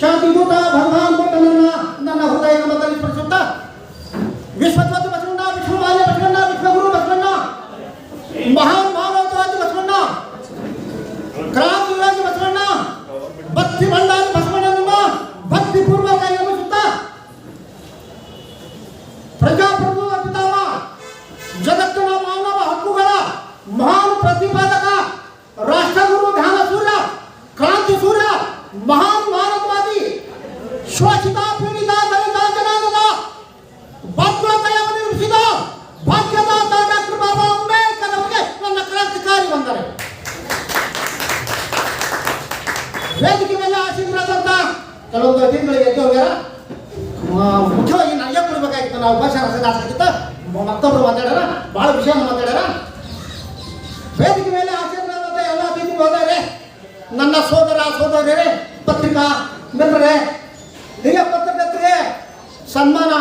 ಶಾಂತಿದೂತ ಭಗವಾನ್ ಬುದ್ಧನನ್ನ ನನ್ನ ಹೃದಯ ನಮ್ಮದಲ್ಲಿ ಸ್ಮರಿಸುತ್ತಾ ವಿಶ್ವಜ್ಯೋತಿ ಬಸವಣ್ಣ ವಿಶ್ವಮಾನ್ಯ ರಸದಾಸಕ್ಕಿಂತ ಮತ್ತೊಬ್ರು ಮಾತಾಡ್ಯಾರ ಭಾಳ ವಿಷಯ ಮಾತಾಡ್ಯಾರ ವೇದಿಕೆ ಮೇಲೆ ಆಶೀರ್ವಾದ ಎಲ್ಲ ಅತಿಥಿ ಹೋದಾರೆ. ನನ್ನ ಸೋದರ ಸೋದರರೇ ಪತ್ರಿಕಾ ಮಿತ್ರರೇ, ಹಿರಿಯ ಪತ್ರಕರ್ತರಿಗೆ ಸನ್ಮಾನ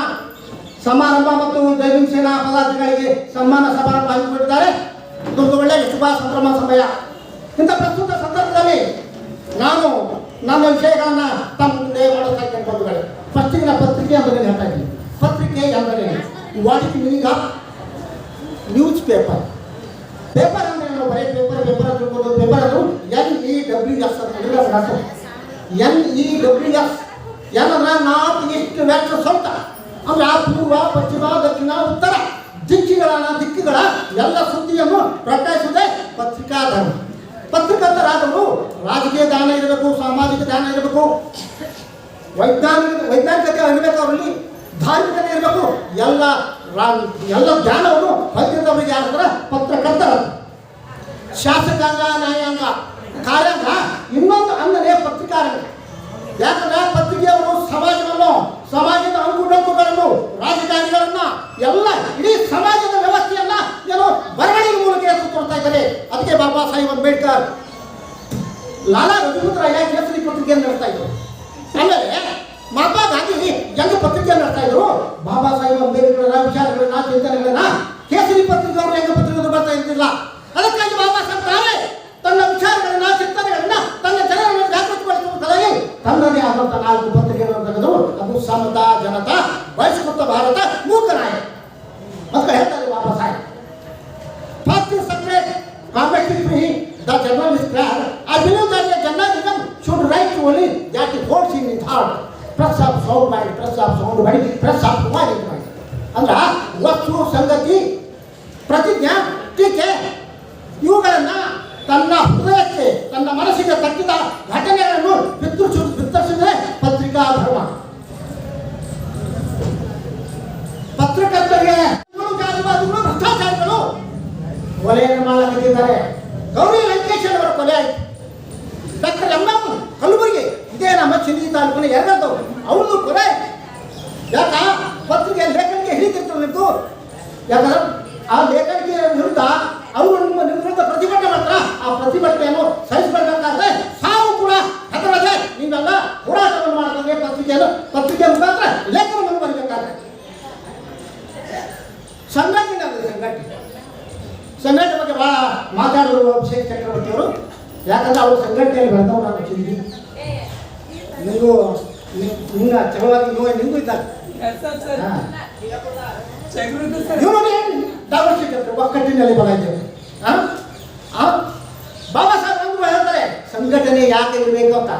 ಸಮಾರಂಭ ಮತ್ತು ಜೈವಿಂಗ್ ಸೇನಾ ಪದಾಧಿಕಾರಿಗೆ ಸನ್ಮಾನ ಸಮಾರಂಭ ಹಮ್ಮಿಕೊಂಡಿದ್ದಾರೆ. ಇದೊಂದು ಒಳ್ಳೆಯ ಶುಭ ಸಂಭ್ರಮ ಸಮಯ. ಇಂಥ ಪ್ರಸ್ತುತ ಸಂದರ್ಭದಲ್ಲಿ ನಾನು ನನ್ನ ವಿಷಯಗಳನ್ನ ತಮ್ಮ ಮುಂದೆ ಬಂಧುಗಳೇ. ಫಸ್ಟಿಗೆ ನಾ ಪತ್ರಿಕೆ ಅಂತ ಹೇಳ್ತಾ ಇದ್ದೀನಿ. ಪತ್ರಿಕೆ ಅಂದರೆ what is meaning of news paper paper ಅಂದ್ರೆ ನಾವು ಬರೀ ಪೇಪರ್ ಪೇಪರ್ ತಿಳ್ಕೊಂಡು ಪೇಪರ್ ಅದು ಎನ್ ಇ ಡಬ್ಲ್ಯೂ ಎಸ್ ಅಂತ N E W S N ಅಂದ್ರೆ ನಾರ್ತ್ ಈಸ್ಟ್ ವೆಸ್ಟ್ ಸೌತ್ ಅಂದ್ರೆ ಆ ಪೂರ್ವ, ಪಶ್ಚಿಮ, ದಕ್ಷಿಣ, ಉತ್ತರ ದಿಕ್ಕಿಗಳ ದಿಕ್ಕುಗಳ ಎಲ್ಲ ಸುದ್ದಿಯನ್ನು ಪ್ರಕಟಿಸುವುದೇ ಪತ್ರಿಕಾ ಧರ್ಮ ಪತ್ರಕರ್ತರಾದವರು ರಾಜಕೀಯ ಜ್ಞಾನ ಇರಬೇಕು, ಸಾಮಾಜಿಕ ಜ್ಞಾನ ಇರಬೇಕು. ವೈಜ್ಞಾನಿಕ, ವೈಜ್ಞಾನಿಕತೆ ಇರಬೇಕು ಅವರಲ್ಲಿ. ಧಾರ್ಮಿಕತೆ ಇರಬೇಕು. ಎಲ್ಲ ಎಲ್ಲ ಜ್ಞಾನವನ್ನು ಹತ್ತಿರದವರಿಗೆ ಯಾರಂದ್ರೆ ಪತ್ರಕರ್ತ ಶಾಸಕಾಂಗ, ನ್ಯಾಯಾಂಗ, ಕಾರ್ಯಾಂಗ ಇನ್ನೊಂದು ಅಂದರೆ ಪತ್ರಿಕಾರಂಗ ಯಾಕಂದ್ರೆ ಪತ್ರಿಕೆಯವರು ಸಮಾಜವನ್ನು ಸಮಾಜದ ಅಂಕುಡಂಕುಗಳನ್ನು, ರಾಜಕಾರಣಿಗಳನ್ನ ಎಲ್ಲ ಇಡೀ ಸಮಾಜದ ವ್ಯವಸ್ಥೆಯನ್ನ ಏನು ಬರವಣಿಗೆ ಮೂಲಕ ಕೊಡ್ತಾ ಇದ್ದಾರೆ. ಅದಕ್ಕೆ ಬಾಬಾ ಸಾಹೇಬ್ ಅಂಬೇಡ್ಕರ್. ಲಾಲಾ ರಜಪೂತ್ರಯ್ಯ ಕೇಸರಿ ಪತ್ರಿಕೆಯನ್ನು ನಡೆಸ್ತಾ ಇದ್ರು? ಆಮೇಲೆ ಮಹಾತ್ಮ ಗಾಂಧಿ ಹೆಂಗ ಪತ್ರಿಕೆಯನ್ನು ನಡೆಸ್ತಾ ಇದ್ರು ಬಾಬಾ ಸಾಹೇಬ್ ಅಂಬೇಡ್ಕರ್ ವಿಚಾರಗಳನ್ನ ಚಿಂತನೆಗಳನ್ನ ಕೇಸರಿ ಪತ್ರಿಕೆಯವರು ಹೆಂಗ ಪತ್ರಿಕೆ ಬರ್ತಾ ಇದ್ದಿಲ್ಲ ಅದಕ್ಕಾಗಿ ಬಾಬಾ ಸಾಹೇಬ್ ತಾವೇ ತನ್ನ ವಿಚಾರಗಳನ್ನ ಚಿಂತನೆಗಳನ್ನ ತನ್ನ ಜನರನ್ನು ಜಾಗೃತಿಗೊಳಿಸುವ ಸಲುವಾಗಿ ತನ್ನದೇ ಆದಂತ ನಾಲ್ಕು ಪತ್ರಿಕೆಗಳನ್ನು ತೆಗೆದು ಅದು ಸಮತಾ ಜನತಾ ಬಹಿಷ್ಕೃತ ಭಾರತ ಮೂಕನಾಯ ಅಂತ ಹೇಳ್ತಾರೆ Baba Saheb First is separate, completely free. The journalist class. I believe that the journalism should write only that it holds in off sound ಮಾಡಿ ಪ್ರೆಸ್ ಆಫ್ ಸೌಂಡ್ ಮಾಡಿ ಪ್ರೆಸ್ ಆಫ್ ಮಾಡಿ mind. ಅಂದ್ರ ವಸ್ತು, ಸಂಗತಿ, ಪ್ರತಿಜ್ಞೆ, ಟೀಕೆ, ಇವುಗಳನ್ನ ತನ್ನ ಹೃದಯಕ್ಕೆ, ತನ್ನ ಮನಸ್ಸಿಗೆ ತಕ್ಕಿದ ಘಟನೆಗಳನ್ನು ಬಿತ್ತರಿಸು ಬಿತ್ತರಿಸಿದ್ರೆ ಪತ್ರಿಕಾ ಧರ್ಮ ಪತ್ರಕರ್ತರಿಗೆ ಭ್ರಷ್ಟಾಚಾರಿಗಳು ಒಲೆಯನ್ನು ಮಾಡಲಾಗುತ್ತಿದ್ದಾರೆ ಗೌರಿ ಲಂಕೇಶ್ ಅವರ ಕೊಲೆ ಆಯಿತು ಡಾಕ್ಟರ್ ಎಂ ಎಂ ಕಲಬುರಗಿ ಚಿಂದಿ ತಾಲೂಕಿನ ಎರಡದವರು ಅವ್ರದ್ದು ಕೊರೆ ಯಾಕ? ಪತ್ರಿಕೆ ಲೇಖನಿಗೆ ಹಿಡಿತಿರ್ತಿತ್ತು ಯಾಕಂದ್ರೆ ಆ ಲೇಖನಿಗೆ ವಿರುದ್ಧ ಅವರು ನಿಮ್ಮ ನಿಮ್ಮ ವಿರುದ್ಧ ಪ್ರತಿಭಟನೆ ಮಾತ್ರ. ಆ ಪ್ರತಿಭಟನೆಯನ್ನು ಸಹಿಸಬೇಕಾದ್ರೆ ಸಾವು ಕೂಡ ಹತ್ತರದೆ ನೀವೆಲ್ಲ ಹೋರಾಟವನ್ನು ಮಾಡ್ತಾರೆ ಪತ್ರಿಕೆಯನ್ನು, ಪತ್ರಿಕೆ ಮುಖಾಂತರ ಲೇಖನವನ್ನು ಬರಬೇಕಾದ್ರೆ. ಸಂಘಟನೆ ಸಂಘಟನೆ. ಸಂಘಟನೆ ಬಗ್ಗೆ ಭಾಳ ಮಾತಾಡಿದ್ರು ಅಭಿಷೇಕ್ ಚಕ್ರವರ್ತಿಯವರು. ಯಾಕಂದ್ರೆ ಅವರು ಸಂಘಟನೆಯಲ್ಲಿ ಬೆಳೆದವರು ನಾನು ಚಿಂದಿ ನಿಮಗೂ ನಿನ್ನ ಚಲವಾಗಿ ನೋವು ನಿಮಗೂ ಇದ್ದಾಗ ನೋಡಿ ಡಾಕ್ಟರ್ ಸಿಕ್ಕಂದ್ರೆ ಒಕ್ಕಟ್ಟಿನಲ್ಲಿ ಬಲ ಇದ್ದೇವೆ? ಬಾಬಾ ಸಾಹೇಬ್ ಅಂದ್ರು ಹೇಳ್ತಾರೆ ಸಂಘಟನೆ ಯಾಕೆ ಇರಬೇಕು ಅಂತ.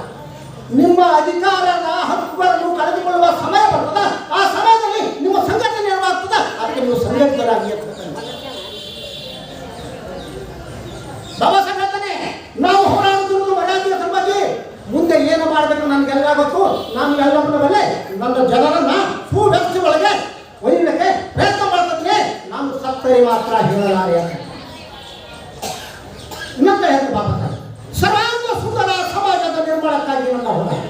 ನಿಮ್ಮ ಅಧಿಕಾರದ ಹಕ್ಕುಗಳನ್ನು ಕಳೆದುಕೊಳ್ಳುವ ಸಮಯ ಬರ್ತದ ಆ ಸಮಯದಲ್ಲಿ ನಿಮ್ಮ ಸಂಘಟನೆ ಏನಾಗ್ತದ ಅದಕ್ಕೆ ನೀವು ಸಂಘಟಿತರಾಗಿ ಅಂತ ಬಾಬಾ ಸಾಹೇಬ್ ಹೇಳ್ತಾನೆ ನಾವು ಹೋರಾಡುತ್ತಿರುವುದು ಮರ್ಯಾದೆಯ ಸಲುವಾಗಿ ಮುಂದೆ ಏನು ಮಾಡಬೇಕು ನನಗೆಲ್ಲ ಗೊತ್ತು ನಾನು ಎಲ್ಲವನ್ನ ಬಲ್ಲೆ ನನ್ನ ಜನರನ್ನ ಸುವ್ಯವಸ್ಥೆ ಒಳಗೆ ಒಯ್ಯಲಿಕ್ಕೆ ಪ್ರಯತ್ನ ಮಾಡ್ತೀನಿ ನಾನು ಸತ್ತರಿ ಮಾತ್ರ ಹೇಳಲಾರೆ ಅಂತ ಇನ್ನೊಂದು ಹೇಳ್ತಾರೆ ಬಾಬಾ ಸಾಹೇಬ್ ಸರ್ವಾಂಗ ಸುಂದರ ಸಮಾಜದ ನಿರ್ಮಾಣಕ್ಕಾಗಿ ನನ್ನ ಹೋರಾಟ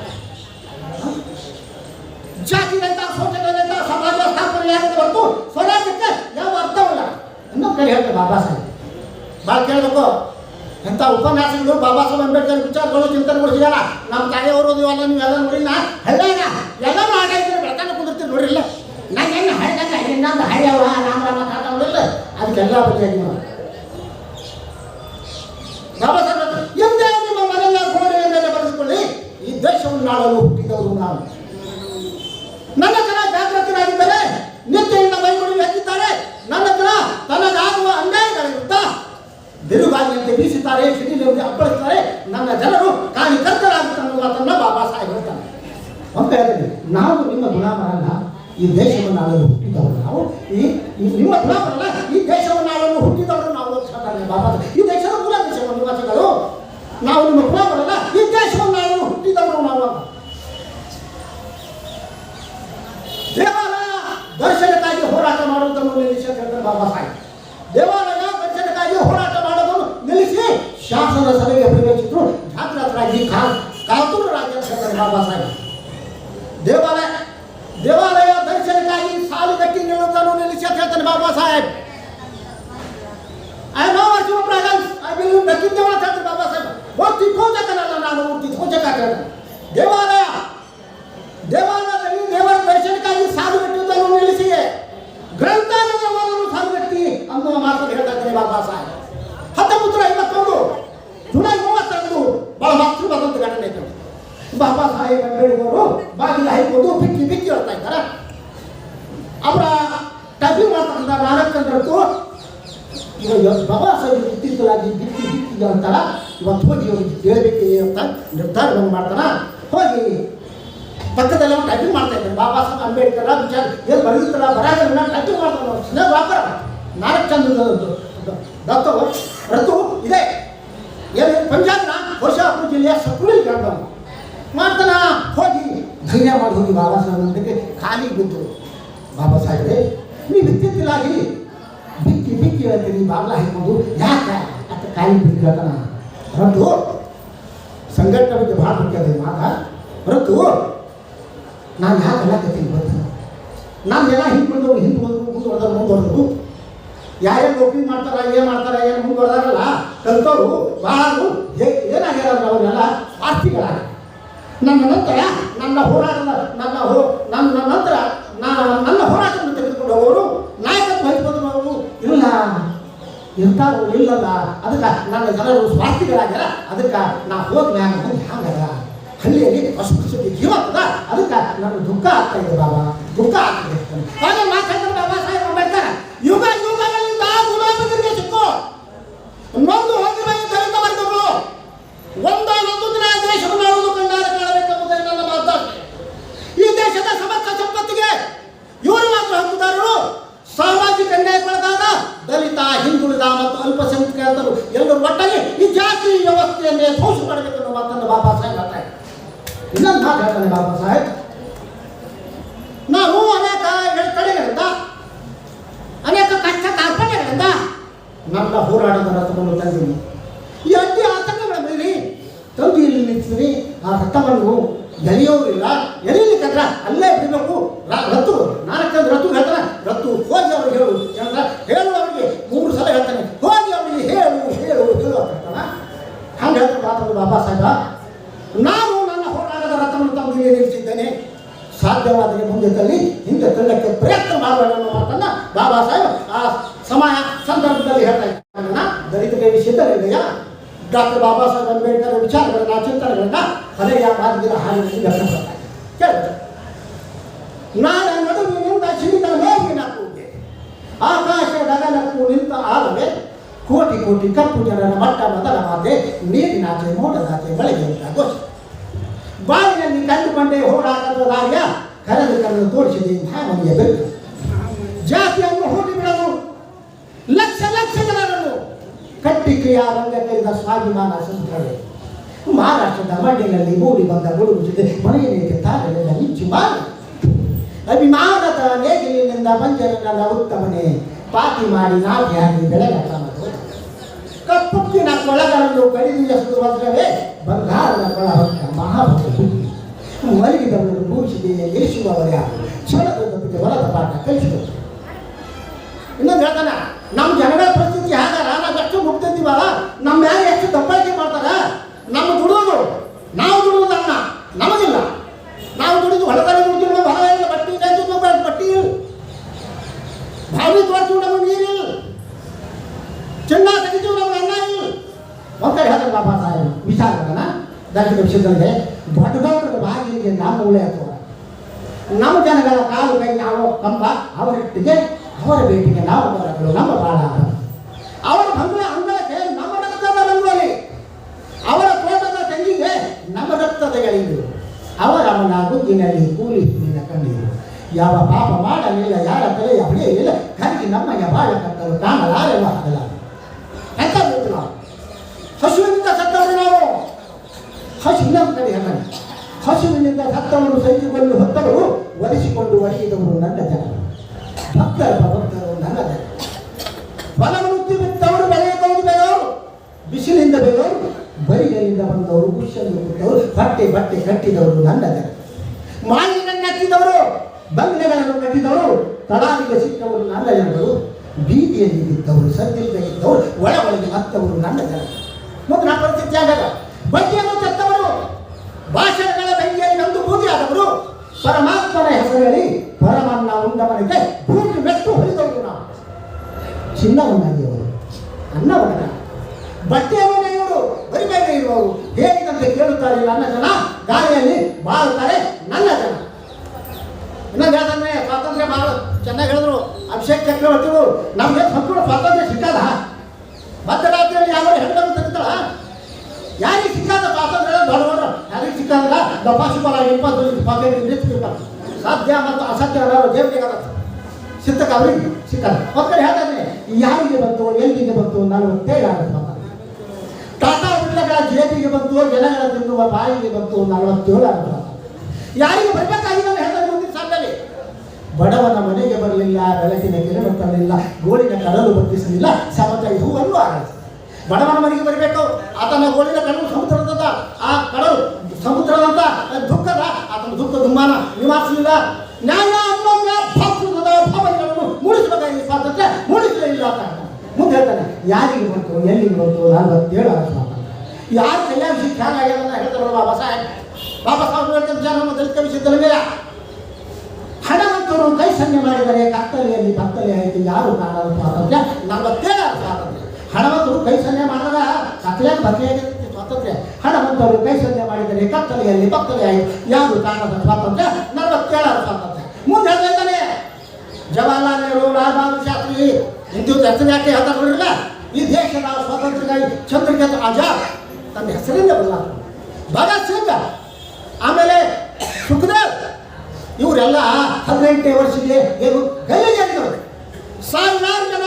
ಜಾತಿ ರಹಿತ ಶೋಷಣೆ ರಹಿತ ಸಮಾಜ ಸ್ಥಾಪನೆ ಆಗಿದೆ ಹೊರತು ಸ್ವರಾಜ್ಯಕ್ಕೆ ಯಾವ ಅರ್ಥವಿಲ್ಲ ಇನ್ನೊಂದು ಕಡೆ ಹೇಳ್ತಾರೆ ಬಾಬಾ ಸಾಹೇಬ್ ಭಾಳ ಕೇಳಬೇಕು ಎಂಥ ಉಪನ್ಯಾಸಗಳು ಬಾಬಾ ಸಾಹೇಬ್ ಅಂಬೇಡ್ಕರ್ ವಿಚಾರಗಳು ಚಿಂತನೆ ಸಿಗಲ್ಲ. ನಮ್ಮ ತಾಯಿಯವರು ನೀವು ಎಲ್ಲ ನೋಡಿಲ್ಲ? ಹಳ್ಳ ಎಲ್ಲರೂ ಆಟ ಇದ್ರೆ ಬೆಳತನ ಕುದಿರ್ತೀವಿ ನೋಡಿಲ್ಲ ನಾನು ಹೆಂಗೆ ಹಳ್ಳಿಯಾಗ ಇನ್ನೊಂದು ಹಳ್ಳಿಯವ ನಾನು ರಾಮ ತಾತ ನೋಡಿಲ್ಲ? ಅದಕ್ಕೆಲ್ಲ ಬಗ್ಗೆ ನೀವು ಬಾಬಾ ಸಾಹೇಬ್ ಎಂದೇ ನಿಮ್ಮ ಮನೆಯ ಗೋಡೆಯ ಮೇಲೆ ಬರೆದುಕೊಳ್ಳಿ. ಈ ದೇಶವನ್ನು ನಾಳಲು ಹುಟ್ಟಿದವರು ನಾನು. ನನ್ನ ಜನ ಜಾಗೃತರಾಗಿದ್ದಾರೆ ನಿತ್ಯದಿಂದ ಬೈಗುಡಿ ಹಾಕಿದ್ದಾರೆ ನನ್ನ ಜನ ತನಗಾಗುವ ಅನ್ಯಾಯಗಳ ಬಿರುಗಾಳಿಯಂತೆ ಬೀಸುತ್ತಾರೆ ಸಿಡಿಲೆಂದು ಅಪ್ಪಳಿಸ್ತಾರೆ. ನನ್ನ ಜನರು ಕಾರ್ಯಕರ್ತರಾಗುತ್ತಾರೆ ಅನ್ನುವ ಮಾತನ್ನ ಬಾಬಾ ಸಾಹೇಬ್ ಹೇಳ್ತಾರೆ. ಅಂತ ಹೇಳಿದ್ರೆ ನಾವು ನಿಮ್ಮ ಗುಲಾಮರಲ್ಲ, ಈ ದೇಶವನ್ನು ಆಳಲು ಹುಟ್ಟಿದವರು ನಾವು. ಈ ನಿಮ್ಮ ಗುಲಾಮರಲ್ಲ, ಈ ದೇಶವನ್ನು ಆಳಲು ಹುಟ್ಟಿದವರು ನಾವು ಬಾಬಾ ಈ ದೇಶದ ಮೂಲ ದೇಶವನ್ನು ನಿವಾಸಿಗಳು ನಾವು ನಿಮ್ಮ ಗುಲಾಮರಲ್ಲ, ಈ ದೇಶವನ್ನು ಆಳಲು ಹುಟ್ಟಿದವರು ನಾವು ದೇವಾಲಯ ದರ್ಶನಕ್ಕಾಗಿ ಹೋರಾಟ ಮಾಡುವುದನ್ನು ನಿಲ್ಲಿಸಿ ಬಾಬಾ ಸಾಹೇಬ್. ದೇವಾಲಯ ನಿಲ್ಲಿಸಿ ಶಾಸನ ಸಭೆಗೆ ಪ್ರವೇಶಿಸಿದ್ರು ಜಾಗೃತರಾಗಿ ಕಾ ಕಾತುರರಾಗಿ ಅಂತ ಹೇಳ್ತಾರೆ ಬಾಬಾ ಸಾಹೇಬ್ ದೇವಾಲಯ ದೇವಾಲಯ ದರ್ಶನಕ್ಕಾಗಿ ಸಾಲುಗಟ್ಟಿ ನಿಲ್ಲುವುದನ್ನು ನಿಲ್ಲಿಸಿ ಅಂತ ಹೇಳ್ತಾನೆ Baba Saheb I know what your problems I will ಬೆಕ್ಕಿದ್ದೆ ಅಂತ ಹೇಳ್ತಾರೆ ಬಾಬಾ ಸಾಹೇಬ್ ಮೂರ್ತಿ ಪೂಜಕನಲ್ಲ ನಾನು ಮೂರ್ತಿ ಪೂಜಕ ಅಂತ ಹೇಳ್ತಾನೆ ದೇವಾಲಯ ದೇವಾಲಯದಲ್ಲಿ ದೇವರ ದರ್ಶನಕ್ಕಾಗಿ ಸಾಲುಗಟ್ಟುವುದನ್ನು ನಿಲ್ಲಿಸಿ ಗ್ರಂಥಾಲಯ ಓದಲು ಸಾಲುಗಟ್ಟಿ ಅನ್ನುವ ಮಾತನ್ನು ಹೇಳ್ತಾ ಇದ್ದಾರೆ ಬಾಬಾ ಸಾಹೇಬ್ ಹತ್ತೊಂಬತ್ತು ನೂರ ಐವತ್ತೊಂದು ಜುಲೈ ಮೂವತ್ತೆರಡು ಬಹಳ ಮಾತೃವಾದಂತ ಘಟನೆ ಇತ್ತು ಬಾಬಾ ಸಾಹೇಬ್ ಅಂಬೇಡ್ಕರ್ ಬಾಗಿಲ ಹೈಕೊಂಡು ಬಿಕ್ಕಿ ಬಿಕ್ಕಿ ಹೇಳ್ತಾ ಇದ್ದಾರೆ. ಅವರ ಟೈಪಿಂಗ್ ಮಾಡ್ತಕ್ಕಂಥ ನಾಲ್ಕಂದ್ರದ್ದು ಇವಾಗ ಬಾಬಾ ಸಾಹೇಬ್ ಇತ್ತೀಚಲಾಗಿ ಬಿಕ್ಕಿ ಬಿಕ್ಕಿ ಅಂತಾರ ಇವತ್ತು ಹೋಗಿ ಅವ್ರಿಗೆ ಹೇಳ್ಬೇಕು ಅಂತ ನಿರ್ಧಾರವನ್ನು ಮಾಡ್ತಾನ ಹೋಗಿ ಪಕ್ಕದಲ್ಲಿ ಅವ್ನು ಟೈಪಿಂಗ್ ಮಾಡ್ತಾ ಇದ್ದಾನೆ ಬಾಬಾ ಸಾಹೇಬ್ ಅಂಬೇಡ್ಕರ್ ವಿಚಾರ ಏನು ಬರೆದಿರ್ತಾರ ಬರಾಗ ಟೈಪಿಂಗ್ ಮಾಡ್ತಾನೆ ಬಾಬಾ ನಾಲ್ಕು ಚಂದ ದತ್ತ ರತು ಇದೆ. ಏನು ಪಂಜಾಬ್ನ ಹೋಶಾಪುರ ಜಿಲ್ಲೆಯ ಸಕುಳಿ ಗ್ರಾಮ ಮಾಡ್ತಾನ? ಹೋಗಿ. ಧೈರ್ಯ ಮಾಡಿ ಹೋಗಿ ಬಾಬಾ ಸಾಹೇಬ್ ಅಂಬೇಡ್ಕರ್ ಖಾಲಿ ಬಿದ್ದು. ಬಾಬಾ ಸಾಹೇಬ್ರೆ ನೀವು ಇತ್ತಿತ್ತಿಲಾಗಿ ಬಿಕ್ಕಿ ಬಿಕ್ಕಿ ಹೇಳ್ತೀರಿ ಬಾಗ್ಲ ಹಾಕೊಂಡು ಯಾಕೆ ಅಂತ ಕಾಯಿ ಬಿದ್ದು ಹೇಳ್ತಾನ? ರದ್ದು ಸಂಘಟನೆ ಬಗ್ಗೆ ಭಾಳ ಮುಖ್ಯ ಅದ ಈ ಮಾತ. ಹೊರತು ನಾನು ಯಾಕೆ ಹೇಳಕತ್ತೀನಿ ಗೊತ್ತ ನಾನು ಎಲ್ಲ ಹಿಂದೆ ಬಂದವರು ಹಿಂದೆ ಬಂದರು ಮುಂದುವರೆದವ್ರು ಮುಂದುವರೆದ್ರು ಯಾರ್ಯಾರು ಗೋಪಿ ಮಾಡ್ತಾರ, ಏನು ಮಾಡ್ತಾರ, ಏನು ಮುಂದುವರೆದಾರಲ್ಲ ಕಲ್ತವರು ಬಹಳ ಏನಾಗ್ಯಾರ ಅವರೆಲ್ಲ ಸ್ವಾರ್ಥಿಗಳಾಗಿ. ನನ್ನ ನಂತರ ನನ್ನ ಹೋರಾಟದ ನನ್ನ ಹೋ ನನ್ನ ನಂತರ ನಾನು ನನ್ನ ಹೋರಾಟವನ್ನು ತೆಗೆದುಕೊಂಡು ಹೋಗೋರು, ನಾಯಕತ್ವ ಅವರು ಇಲ್ಲ. ಇರ್ತಾರೋ ಇಲ್ಲಲ್ಲ. ಅದಕ್ಕೆ ನನ್ನ ಜನರು ಸ್ವಾರ್ಥಿಗಳಾಗ್ಯಾರ, ಅದಕ್ಕೆ ನಾ ಹೋದ್ಮ್ಯಾಗ ಮುಂದೆ ಹ್ಯಾಂಗದ? ಹಳ್ಳಿಯಲ್ಲಿ ಅಸ್ಪೃಶ್ಯತೆ ಅಂತ ಅದಕ್ಕೆ ನನ್ನ ದುಃಖ ಆಗ್ತಾ ಇದೆ ಬಾಬಾ, ದುಃಖ ಆಗ್ತಾ ಇದೆ. ಬಾಬಾ ಸಾಹೇಬ್ ಅಂಬೇಡ್ಕರ್ ಯುಗ ಯುಗಗಳಿಂದ ಗುಲಾಮಗಿರಿಗೆ ಸಿಕ್ಕು ನೊಂದು ಹೋಗಿರುವ ದಲಿತ ವರ್ಗಗಳು ಒಂದಾನೊಂದು ದಿನ ದೇಶವನ್ನು ಮಾಡುವುದು ಕಂಡಾರ ಕಾಣಬೇಕೆಂಬುದೇ ನನ್ನ ಮಾತಾಡ್ತೇನೆ ಈ ದೇಶದ ಸಮಸ್ತ ಸಂಪತ್ತಿಗೆ ಇವರು ಮಾತ್ರ ಹಕ್ಕುದಾರರು. ಸಾಮಾಜಿಕ ನ್ಯಾಯಕ್ಕೊಳಗಾದ ದಲಿತ, ಹಿಂದುಳಿದ ಮತ್ತು ಅಲ್ಪಸಂಖ್ಯಾತರು ಎಲ್ಲರೂ ಒಟ್ಟಾಗಿ ಈ ಜಾತಿ ವ್ಯವಸ್ಥೆಯನ್ನೇ ಧ್ವಂಸ ಮಾಡಬೇಕು ಅನ್ನೋ ಮಾತನ್ನು ಬಾಬಾ ಸಾಹೇಬ್ ಹೇಳ್ತಾರೆ ಇನ್ನೊಂದು ಮಾತಾಡ್ತಾನೆ ಬಾಬಾ ಸಾಹೇಬ್. ನಾವು ಅನೇಕ ಕಡೆಗಳಿಂದ ಅನೇಕ ಕಷ್ಟ ಕಾರ್ಪಣ್ಯಗಳಿಂದ ಹೋರಾಟದ ರಥವನ್ನು ತಂದೀನಿ. ಈ ಅಡ್ಡಿ ಆತಂಕಗಳ ಮೇಲೆ ತಂದು ಇಲ್ಲಿ ನಿಂತಿದ್ದೀನಿ. ಆ ರಥವನ್ನು ಎಳೆಯೋರಿಲ್ಲ ಎಳಿಲಿಕ್ಕಂದ್ರ ಅಲ್ಲೇ ಬಿಡಬೇಕು ರತ್ತು ನಾಲ್ಕಂದು ರತ್ತು ಹೇಳ್ತಾನೆ ರತ್ತು ಹೋಗಿ ಅವ್ರಿಗೆ ಹೇಳು ಏನಂದ್ರೆ ಹೇಳು ಅವರಿಗೆ ಮೂರು ಸಲ ಹೇಳ್ತಾನೆ ಹೋಗಿ ಅವರಿಗೆ ಹೇಳು ಹೇಳು ಹೇಳು ಅಂತ ಹೇಳ್ತಾನ ಹಂಗೆ ಹೇಳ್ತಾರೆ ಮಾತಾಡೋದು ಬಾಬಾ ಸಾಹೇಬ ನಾನು ನನ್ನ ಹೋರಾಟದ ರಥವನ್ನು ತಂದು ಇಲ್ಲಿ ನಿಲ್ಲಿಸಿದ್ದೇನೆ ಸಾಧ್ಯವಾದರೆ ಮುಂದೆ ತಳ್ಳಿ ಹಿಂದೆ ತಳ್ಳಕ್ಕೆ ಪ್ರಯತ್ನ ಮಾಡಬೇಡ ಅನ್ನೋ ಮಾತನ್ನ ಬಾಬಾ ಸಾಹೇಬ್ ಆ ಸಮಯ ಸಂದರ್ಭದಲ್ಲಿ ಹೇಳ್ತಾ ಇದ್ದಾನೆ ದಲಿತರಿಗೆ ವಿಷಯದಲ್ಲಿದೆಯಾ ಡಾಕ್ಟರ್ ಬಾಬಾ ಸಾಹೇಬ್ ಅಂಬೇಡ್ಕರ್ ವಿಚಾರಗಳನ್ನ ಚಿಂತನೆಗಳನ್ನ ಹಳೆಯ ಮಾದಿಗಿರ ಹಾಡಿನಲ್ಲಿ ವ್ಯಕ್ತಪಡ್ತಾರೆ ಕೇಳ್ತಾರೆ ನಾಳೆ ನಡುವಿನಿಂದ ಸಿಡಿದ ಮೇಲಿನ ಕೂಗೆ ಆಕಾಶ ಗಗನಕ್ಕೂ ನಿಂತ ಆಲವೇ ಕೋಟಿ ಕೋಟಿ ಕಪ್ಪು ಜನರ ಮಟ್ಟ ಮೊದಲ ಮಾತೆ ನೀರಿನಾಚೆ ಮೋಡದಾಚೆ ಮಳೆಗೆ ಉಂಟ ಘೋಷ ಬಾಳಿನಲ್ಲಿ ಬಂಡೆ ಹೋರಾಟದ ದಾರಿಯ ಕರೆದು ಕರೆದು ತೋರಿಸಿದೆ ಭಾವನೆಯ ಬೇಕು ಜಾತಿಯನ್ನು ಹೋಗಿ ಬಿಡಲು ಲಕ್ಷ ಲಕ್ಷ ಜನರನ್ನು ಕಟ್ಟಿ ಕ್ರಿಯಾ ರಂಗಕ್ಕಿಳಿದ ಸ್ವಾಭಿಮಾನ ಸಂತ್ರವೇ ಮಹಾರಾಷ್ಟ್ರದ ಮಂಡ್ಯದಲ್ಲಿ ಮೂಡಿ ಬಂದ ಗುಡುಗುತ್ತಿದೆ ಮನೆಯಲ್ಲಿ ತಾರೆಲ್ಲ ಮಿಚ್ಚು ಮಾಡಿ ಅಭಿಮಾನದ ನೇಗಿಲಿನಿಂದ ಬಂಜರನ ಉತ್ತಮನೆ ಪಾತಿ ಮಾಡಿ ನಾಟಿಯಾಗಿ ಹಾಕಿ ಬೆಳೆಗಳ ಕಪ್ಪುಕ್ಕಿನ ಕೊಳಗಳನ್ನು ಕಡಿದು ಎಸೆದು ವಜ್ರವೇ ಬಂಗಾರದ ಕೊಳ ಹೊತ್ತ ಮಹಾಭಕ್ತ ಮಲಗಿದವರು ಭೂಷಿದೆ ಇರಿಸುವವರ ಕ್ಷಣದ ಜೊತೆಗೆ ಹೊಲದ ಪಾಠ ಕಲಿಸಿದರು. ಇನ್ನೊಂದು ಹೇಳ್ತಾನ ನಮ್ಮ ಜನಗಳ ಪರಿಸ್ಥಿತಿ ಹೇಗಾರ ನಾವು ಎಷ್ಟು ಮುಗ್ತಿದ್ದೀವಲ್ಲ ನಮ್ಮ ಮ್ಯಾಲೆ ಎಷ್ಟು ದಬ್ಬಾಳಿಕೆ ಮಾಡ್ತಾರ? ನಮ್ಮ ದುಡಿಯೋದು, ನಾವು ದುಡಿಯೋದಲ್ಲ ನಮಗಿಲ್ಲ. ನಾವು ದುಡಿದು ಹೊಲದಲ್ಲಿ ದುಡಿದು ನಮ್ಮ ಹೊಲ ಬಟ್ಟಿ ಬಟ್ಟಿ ಇಲ್ಲ. ಬಾವಿ ನಮಗೆ ನೀರಿಲ್ಲ ಚಿನ್ನ ತೆಗಿತೀವಿ ನಮ್ಗೆ ಅನ್ನ ಇಲ್ಲ. ಒಂದ್ ಕಡೆ ಹೇಳ್ತಾರೆ, ಬಾಬಾ ಸಾಹೇಬ್ ವಿಚಾರಗಳನ್ನ ದೊಡ್ಡ ದೊಡ್ಡ ದೊಡ್ಡದವರ ಬಾಗಿಲಿಗೆ ನಮ್ಮ ಉಳೆ ಅಥವಾ? ನಮ್ಮ ಜನಗಳ ಕಾಲು ಕೈ ನಾವು ಕಂಬ? ಅವರಿಟ್ಟಿಗೆ ಅವರ ಭೇಟಿಗೆ ನಾವು ಬರಗಳು ನಮ್ಮ ಬಾಳ ಅವರ ಬಂಗಲೆ ಅಂಗಳಕ್ಕೆ ನಮ್ಮ ರಕ್ತದ ರಂಗೋಲಿ ಅವರ ತೋಟದ ತಂಗಿಗೆ ನಮ್ಮ ರಕ್ತದ ಗಳಿದು ಅವರ ಮನ ಗುದ್ದಿನಲ್ಲಿ ಕೂಲಿ ನಿನ್ನ ಕಣ್ಣೀರು. ಯಾವ ಪಾಪ ಮಾಡಲಿಲ್ಲ, ಯಾರ ತಲೆಯ ಹೊಡೆಯಲಿಲ್ಲ ಕರಿಗೆ ನಮ್ಮಯ್ಯ ಬಾಳ ಕಟ್ಟಲು ಕಾಣಲಾರೆ ಆಗಲ್ಲ ಎಂತ ಗೊತ್ತಿಲ್ಲ ನಾವು ನಾವು ಹಸು ಇನ್ನೊಂದು ಕಡೆ ಹಸುವಿನಿಂದ ಸತ್ತವರು ಸಹಿಸಿಕೊಂಡು ಹೊತ್ತವರು ಒಲಿಸಿಕೊಂಡು ಒಡೆಯಿದವರು ನನ್ನ ಜನ. ಭಕ್ತರ ಭಕ್ತರು ನನ್ನ ಜನ. ಬಲವೃತ್ತಿ ಬಿತ್ತವರು ಬೆಳೆಯದವರು ಬೆಳೆಯವರು. ಬಿಸಿಲಿಂದ ಬೆಳೆಯವರು, ಬರಿಗೈಯಿಂದ ಬಂದವರು ಕುಶಲಿಂದ ಬಿಟ್ಟವರು ಬಟ್ಟೆ ಬಟ್ಟೆ ಕಟ್ಟಿದವರು ನನ್ನ ಜನ. ಮಾಲಿನ ಕಟ್ಟಿದವರು ಬಂಗ್ಲೆಗಳನ್ನು ಕಟ್ಟಿದವರು, ತಡಾಲಿಗೆ ಸಿಕ್ಕವರು ನನ್ನ ಜನರು. ಬೀದಿಯಲ್ಲಿ ಬಿದ್ದವರು ಸದ್ಯದಲ್ಲಿ ಇದ್ದವರು ಒಳ ಒಳಗೆ ಹತ್ತವರು ನನ್ನ ಜನ. ಮತ್ತು ನಾ ಪರಿಸ್ಥಿತಿ ಆಗಲ್ಲ ತೆತ್ತವರು ಭಾಷಣಗಳ ಬೆಂಕಿಯಲ್ಲಿ ನೊಂದು ಬೂದಿಯಾದವರು ಪರಮಾತ್ಮನ ಹೆಸರು ಹೆಸರಲ್ಲಿ ಪರಮನ್ನ ಉಂಡವನಿಗೆ ಭೂಮಿ ಮೆಟ್ಟು ಹೊರಿದವರು ನಾವು. ಚಿನ್ನವನ್ನಾಗಿಯವರು ಅನ್ನವನ್ನ ಬಟ್ಟೆಯವನ್ನ ಇವರು ಬರಿಬೇಗ ಇರುವವರು. ಹೇಗಿದಂತೆ ಕೇಳುತ್ತಾರೆ ನನ್ನ ಜನ. ಗಾಳಿಯಲ್ಲಿ ಬಾಳುತ್ತಾರೆ ನನ್ನ ಜನ. ಇನ್ನೊಂದು ಹೇಳ್ತಾನೆ ಸ್ವಾತಂತ್ರ್ಯ ಭಾಳ ಚೆನ್ನಾಗಿ ಹೇಳಿದ್ರು. ಅಭಿಷೇಕ್ ಚಕ್ರವರ್ತಿಗಳು ನಮಗೆ ಸಂಪೂರ್ಣ ಸ್ವಾತಂತ್ರ್ಯ ಸಿಕ್ಕಲ್ಲ ಮಧ್ಯರಾತ್ರಿಯಲ್ಲಿ ಯಾವ ಹೆಣ್ಣು ತೆಗಿತಾಳ ಯಾರಿಗೆ ಸಿಕ್ಕಾದ ಪಾತ್ರ ದೊಡ್ಡ ಯಾರಿಗೆ ಸಿಕ್ಕಾದ್ರ ದಪಾಸಿ ಬರ ಇಪ್ಪತ್ತು, ಇಪ್ಪತ್ತೈದು ನಿಂತಿರ್ತಾರೆ ಸಾಧ್ಯ ಮತ್ತು ಅಸಾಧ್ಯ ಅನ್ನೋರು ದೇವರಿಗೆ ಆಗತ್ತೆ. ಸಿಕ್ಕದ ಅವರಿಗೆ ಸಿಕ್ಕಲ್ಲ. ಒಂದು ಕಡೆ ಯಾರಿಗೆ ಬಂತು, ಎಲ್ಲಿಗೆ ಬಂತು ನಲವತ್ತೇಳು ಆಗುತ್ತೆ ಟಾಟಾ ಬಿರ್ಲಗಳ ಜೇಬಿಗೆ ಬಂತು ಜನಗಳ ತಿನ್ನುವ ಬಾಯಿಗೆ ಬಂತು, ನಲವತ್ತೇಳು ಆಗುತ್ತೆ ಯಾರಿಗೆ ಬರಬೇಕಾಗಿಲ್ಲ ಹೇಳ್ತಾರೆ ಮುಂದಿನ ಸಾಲದಲ್ಲಿ ಬಡವನ ಮನೆಗೆ ಬರಲಿಲ್ಲ, ಬೆಳಕಿನ ಕಿರಣ ತರಲಿಲ್ಲ, ಗೋಳಿನ ಕಡಲು ಬತ್ತಿಸಲಿಲ್ಲ ಸಮತ ಹೂವನ್ನು ಆರಳಿಸಿದ ಬಡವನ ಮನೆಗೆ ಬರಬೇಕು. ಆತನ ಓಡಿನ ಕಡಲು ಸಮುದ್ರದಂತ, ಆ ಕಡಲು ಸಮುದ್ರದಂತ ದುಃಖದ, ಆತನ ದುಃಖ ದುಮ್ಮಾನ ನಿವಾರಿಸಲಿಲ್ಲ. ನ್ಯಾಯ ಭಾವನೆಗಳನ್ನು ಮೂಡಿಸಬೇಕಾಗಿ ಸ್ವಾತಂತ್ರ್ಯ ಮೂಡಿಸಲೇ ಇಲ್ಲ ಅಂತ. ಮುಂದೆ ಹೇಳ್ತಾನೆ, ಯಾರಿಗೆ ಬಂತು ಎಲ್ಲಿಗೆ ಬಂತು? ನಲವತ್ತೇಳು ಆರು ಯಾರು ಕಲ್ಯಾಣ ಸಿಕ್ಕ ಹೇಗಾಗ್ಯದ ಅಂತ ಬಾಬಾ ಸಾಹೇಬ್. ಬಾಬಾ ಸಾಹೇಬ್ ಹೇಳ್ತಾರೆ ವಿಚಾರ ನಮ್ಮ ದಲಿತ ವಿಷಯದಲ್ಲಿ ಹಣವಂತರು ಕೈ ಮಾಡಿದರೆ ಕತ್ತಲೆಯಲ್ಲಿ ಕತ್ತಲೆ ಆಯಿತು. ಯಾರು ಕಾಣದ ಸ್ವಾತಂತ್ರ್ಯ? ನಲವತ್ತೇಳು ಸ್ವಾತಂತ್ರ್ಯ. ಹಣವಂತರು ಕೈ ಸನ್ನೆ ಮಾಡಿದಾಗ ಕತ್ತಲೆ ಬದಲಾಗಿರುತ್ತೆ ಸ್ವಾತಂತ್ರ್ಯ. ಹಣವಂತರು ಕೈ ಸನ್ನೆ ಮಾಡಿದರೆ ಕತ್ತಲೆಯಲ್ಲಿ ಕತ್ತಲೆ ಆಯಿತು. ಯಾರು ಕಾಣದ ಸ್ವಾತಂತ್ರ್ಯ? ನಲವತ್ತೇಳರ ಸ್ವಾತಂತ್ರ್ಯ. ಮುಂದೆ ಹೇಳ್ತಾನೆ, ಜವಾಹರ್ಲಾಲ್ ನೆಹರು, ಲಾಲ್ ಬಹದ್ದೂರ್ ಶಾಸ್ತ್ರಿ ಇಂಥದ್ದು ಹೆಸರು ಯಾಕೆ ಹೇಳ್ತಾ ನೋಡಿಲ್ಲ ಈ ದೇಶದ ಸ್ವಾತಂತ್ರ್ಯಕ್ಕಾಗಿ ಚಂದ್ರಕಾಂತ್ ಆಜಾದ್ ತನ್ನ ಹೆಸರಿಂದ ಬರಲ್ಲ ಭಗತ್ ಸಿಂಗ್, ಆಮೇಲೆ ಸುಖದೇವ್, ಇವರೆಲ್ಲ ಹದಿನೆಂಟನೇ ವರ್ಷಕ್ಕೆ ಏನು ಗಲ್ಲಿಗೆ ಸಾವಿರಾರು ಜನ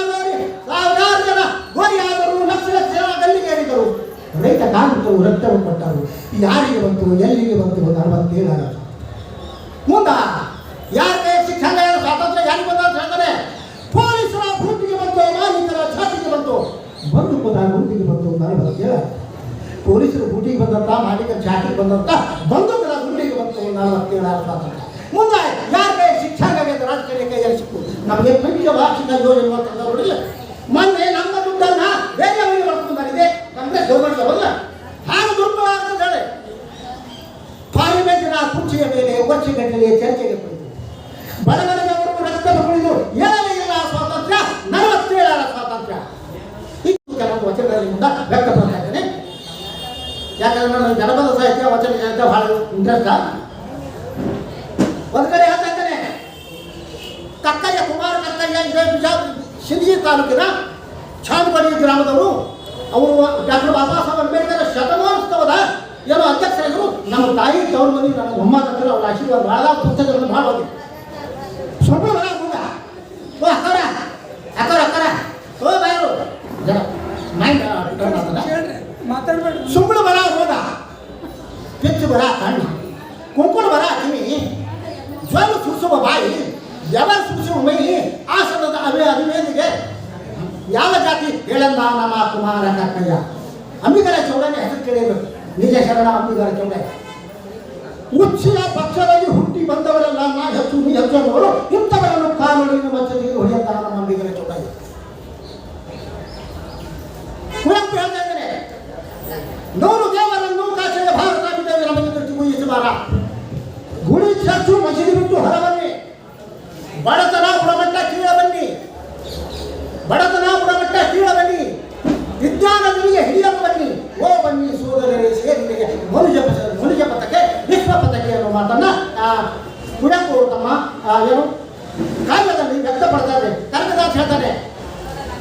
ಸಾವಿರಾರು ಜನ. ಗೋರಿ ಆದರು ಲಕ್ಷ ಜನ ಗಲ್ಲಿಗೇರಿದರು ರೈತ ಕಾರ್ಮಿಕರು ರಕ್ತವನ್ನು ಕೊಟ್ಟರು. ಯಾರಿಗೆ ಬಂತು, ಎಲ್ಲಿಗೆ ಬಂತು ನಲವತ್ತೇಳು ಮುಂದ, ಯಾರ ಕೈ ಶಿಕ್ಷಣ ಸ್ವಾತಂತ್ರ್ಯ ಯಾರಿಗೆ ಬಂದ ಅಂತ ಹೇಳ್ತಾರೆ ಪೊಲೀಸರ ಭೂಮಿಗೆ ಬಂತು ಮಾಲೀಕರ ಛಾತಿಗೆ ಬಂತು. ಬಂದು ಕೂತ ಗುಂಪಿಗೆ ಬಂತು ನಲವತ್ತೇಳು ಪೊಲೀಸರು ಬೂಟಿಗೆ ಬಂದಂತ, ಮಾಲೀಕರ ಛಾತಿಗೆ ಬಂದಂತ ಬಂದೂಕದ ಗುಂಡಿಗೆ ಬಂತು ನಲವತ್ತೇಳು ಸ್ವಾತಂತ್ರ್ಯ. ಮುಂದೆ, ಯಾರ ಕೈ ಶಿಕ್ಷಣ ರಾಜಕೀಯ ಕೈಯಲ್ಲಿ ಸಿಕ್ಕು. ನಮಗೆ ಪಂಚ ವಾರ್ಷಿಕ ಯೋಜನೆ ಮೊನ್ನೆ ನಮ್ಮ ದುಡ್ಡನ್ನ ಬೇರೆ ಅವರಿಗೆ ಮಾಡ್ಕೊಂಡು ಬಂದಿದೆ. ಕಾಂಗ್ರೆಸ್ ಗೌರ್ಮೆಂಟ್ ಅವಲ್ಲ ಹಾಗೆ ದುರ್ಬಲ ಹೇಳಿ ಪಾರ್ಲಿಮೆಂಟಿನ ಕುರ್ಚಿಯ ಮೇಲೆ ವರ್ಷಗಟ್ಟಲೆ ಚರ್ಚೆಗೆ ಕುಳಿತು. ಬಡವರದವರು ರಕ್ತ ಕುಳಿದು ಏನೇ ಇಲ್ಲ ಸ್ವಾತಂತ್ರ್ಯ, ನಲವತ್ತೇಳರ ಸ್ವಾತಂತ್ರ್ಯ. ಇದು ಕೆಲವು ವಚನಗಳಲ್ಲಿ ಮುಂದೆ ವ್ಯಕ್ತಪಡ್ತಾ ಇದ್ದೇನೆ. ಯಾಕಂದ್ರೆ ನಾನು ಜನಪದ ಸಾಹಿತ್ಯ, ವಚನ ಸಾಹಿತ್ಯ ಬಹಳ ಇಂಟ್ರೆಸ್ಟ್ ಒಂದು ಕಡೆ ಹೇಳ್ತಾ ಇದ್ದೇನೆ. ಕಕ್ಕಯ್ಯ, ಕುಮಾರ ಕಕ್ಕಯ್ಯ, ಇದೇ ಬಿಜಾಪುರ ತಾಲೂಕಿನ ಚಾಂದಗಡಿ ಗ್ರಾಮದವರು ಅವರು ಡಾಕ್ಟರ್ ಬಾಬಾ ಸಾಹೇಬ್ ಅಂಬೇಡ್ಕರ್ ಶತಮಾನೋತ್ಸವದ ಏನೋ ಅಧ್ಯಕ್ಷರಾಗಿರು ನಮ್ಮ ತಾಯಿ ಅವ್ರ ಮನೆ ನನ್ನ ಮೊಮ್ಮಕ್ಕಳು ಅವ್ರ ಆಶೀರ್ವಾದ ಭಾಳ ಪುಸ್ತಕಗಳನ್ನು ಮಾಡೋದು ಸ್ವಲ್ಪ ಬರ ಮುಂದ ಓ ಅಕ್ಕರ ಅಕ್ಕರ ಅಕ್ಕರ ಓ ಬಾಯರು ಜನ ಮೈಂಡ್ ಟರ್ನ್ ಆಗ್ತದ? ಮಾತಾಡ್ಬೇಡ್ರಿ. ಸುಂಬಳ ಬರ ಹೋದ. ಬರ ಕಣ್ಣು. ಕುಂಕುಳ ಬರ ಕಿವಿ. ಜ್ವರ ಸುರಿಸುವ ಬಾಯಿ ಯಾವ ಸುರಿಸುವ ಮೈ ಆಸನದ ಅವೇ ಅಭಿವೇದಿಗೆ ಯಾವ ಜಾತಿ? ಹೇಳಂದ ನಮ್ಮ ಕುಮಾರ ಕಕ್ಕಯ್ಯ. ಅಂಬಿಗರ ಚೌಡನೆ ಹೆಸರು ಕೇಳಿದ್ರು. ನಿಜ ಶರಣ ಅಂಬಿಗರ ಚೌಡ. ಉಚ್ಚಿನ ಪಕ್ಷದಲ್ಲಿ ಹುಟ್ಟಿ ಬಂದವರೆಲ್ಲ ನಾ ಹೆಚ್ಚು, ನೀ ಹೆಚ್ಚು ಅನ್ನೋರು ಇಂಥವರನ್ನು ಕಾನೂನಿನ ಮಚ್ಚದಿಗೆ ಹೊಡೆಯಂತ ನಮ್ಮ ಅಂಬಿಗರ ಚೌಡ. ಕುವೆಂಪು ಹೇಳ್ತಾ ಇದ್ದಾರೆ ದೇವರನ್ನು ಕಾಚೆಯ ಭಾರತ ಬಿದ್ದವರ ನಮಗೆ ತಿಳಿಸಿ ಗುಡಿ ಚರ್ಚು ಮಸೀದಿ ಬಿಟ್ಟು ಹೊರಬನ್ನಿ. ಬಡತನ ಬಡತನ ಗುಣಮಟ್ಟ ಕೀಳ ಬನ್ನಿ ವಿಜ್ಞಾನ ನಿಮಗೆ ಹಿಡಿಯಲು ಬನ್ನಿ ಓ ಬನ್ನಿ ಸೋದರರೇ ಸೇರಿ ಇಲ್ಲಿಗೆ ಮನುಜ ಮನುಜ ಪಥಕ್ಕೆ ವಿಶ್ವ ಪಥಕ್ಕೆ ಅನ್ನೋ ಮಾತನ್ನ ಕುಡಕು ತಮ್ಮ ಏನು, ಕಾವ್ಯದಲ್ಲಿ ವ್ಯಕ್ತಪಡ್ತಾರೆ, ಕನಕದಾಸ್ ಹೇಳ್ತಾರೆ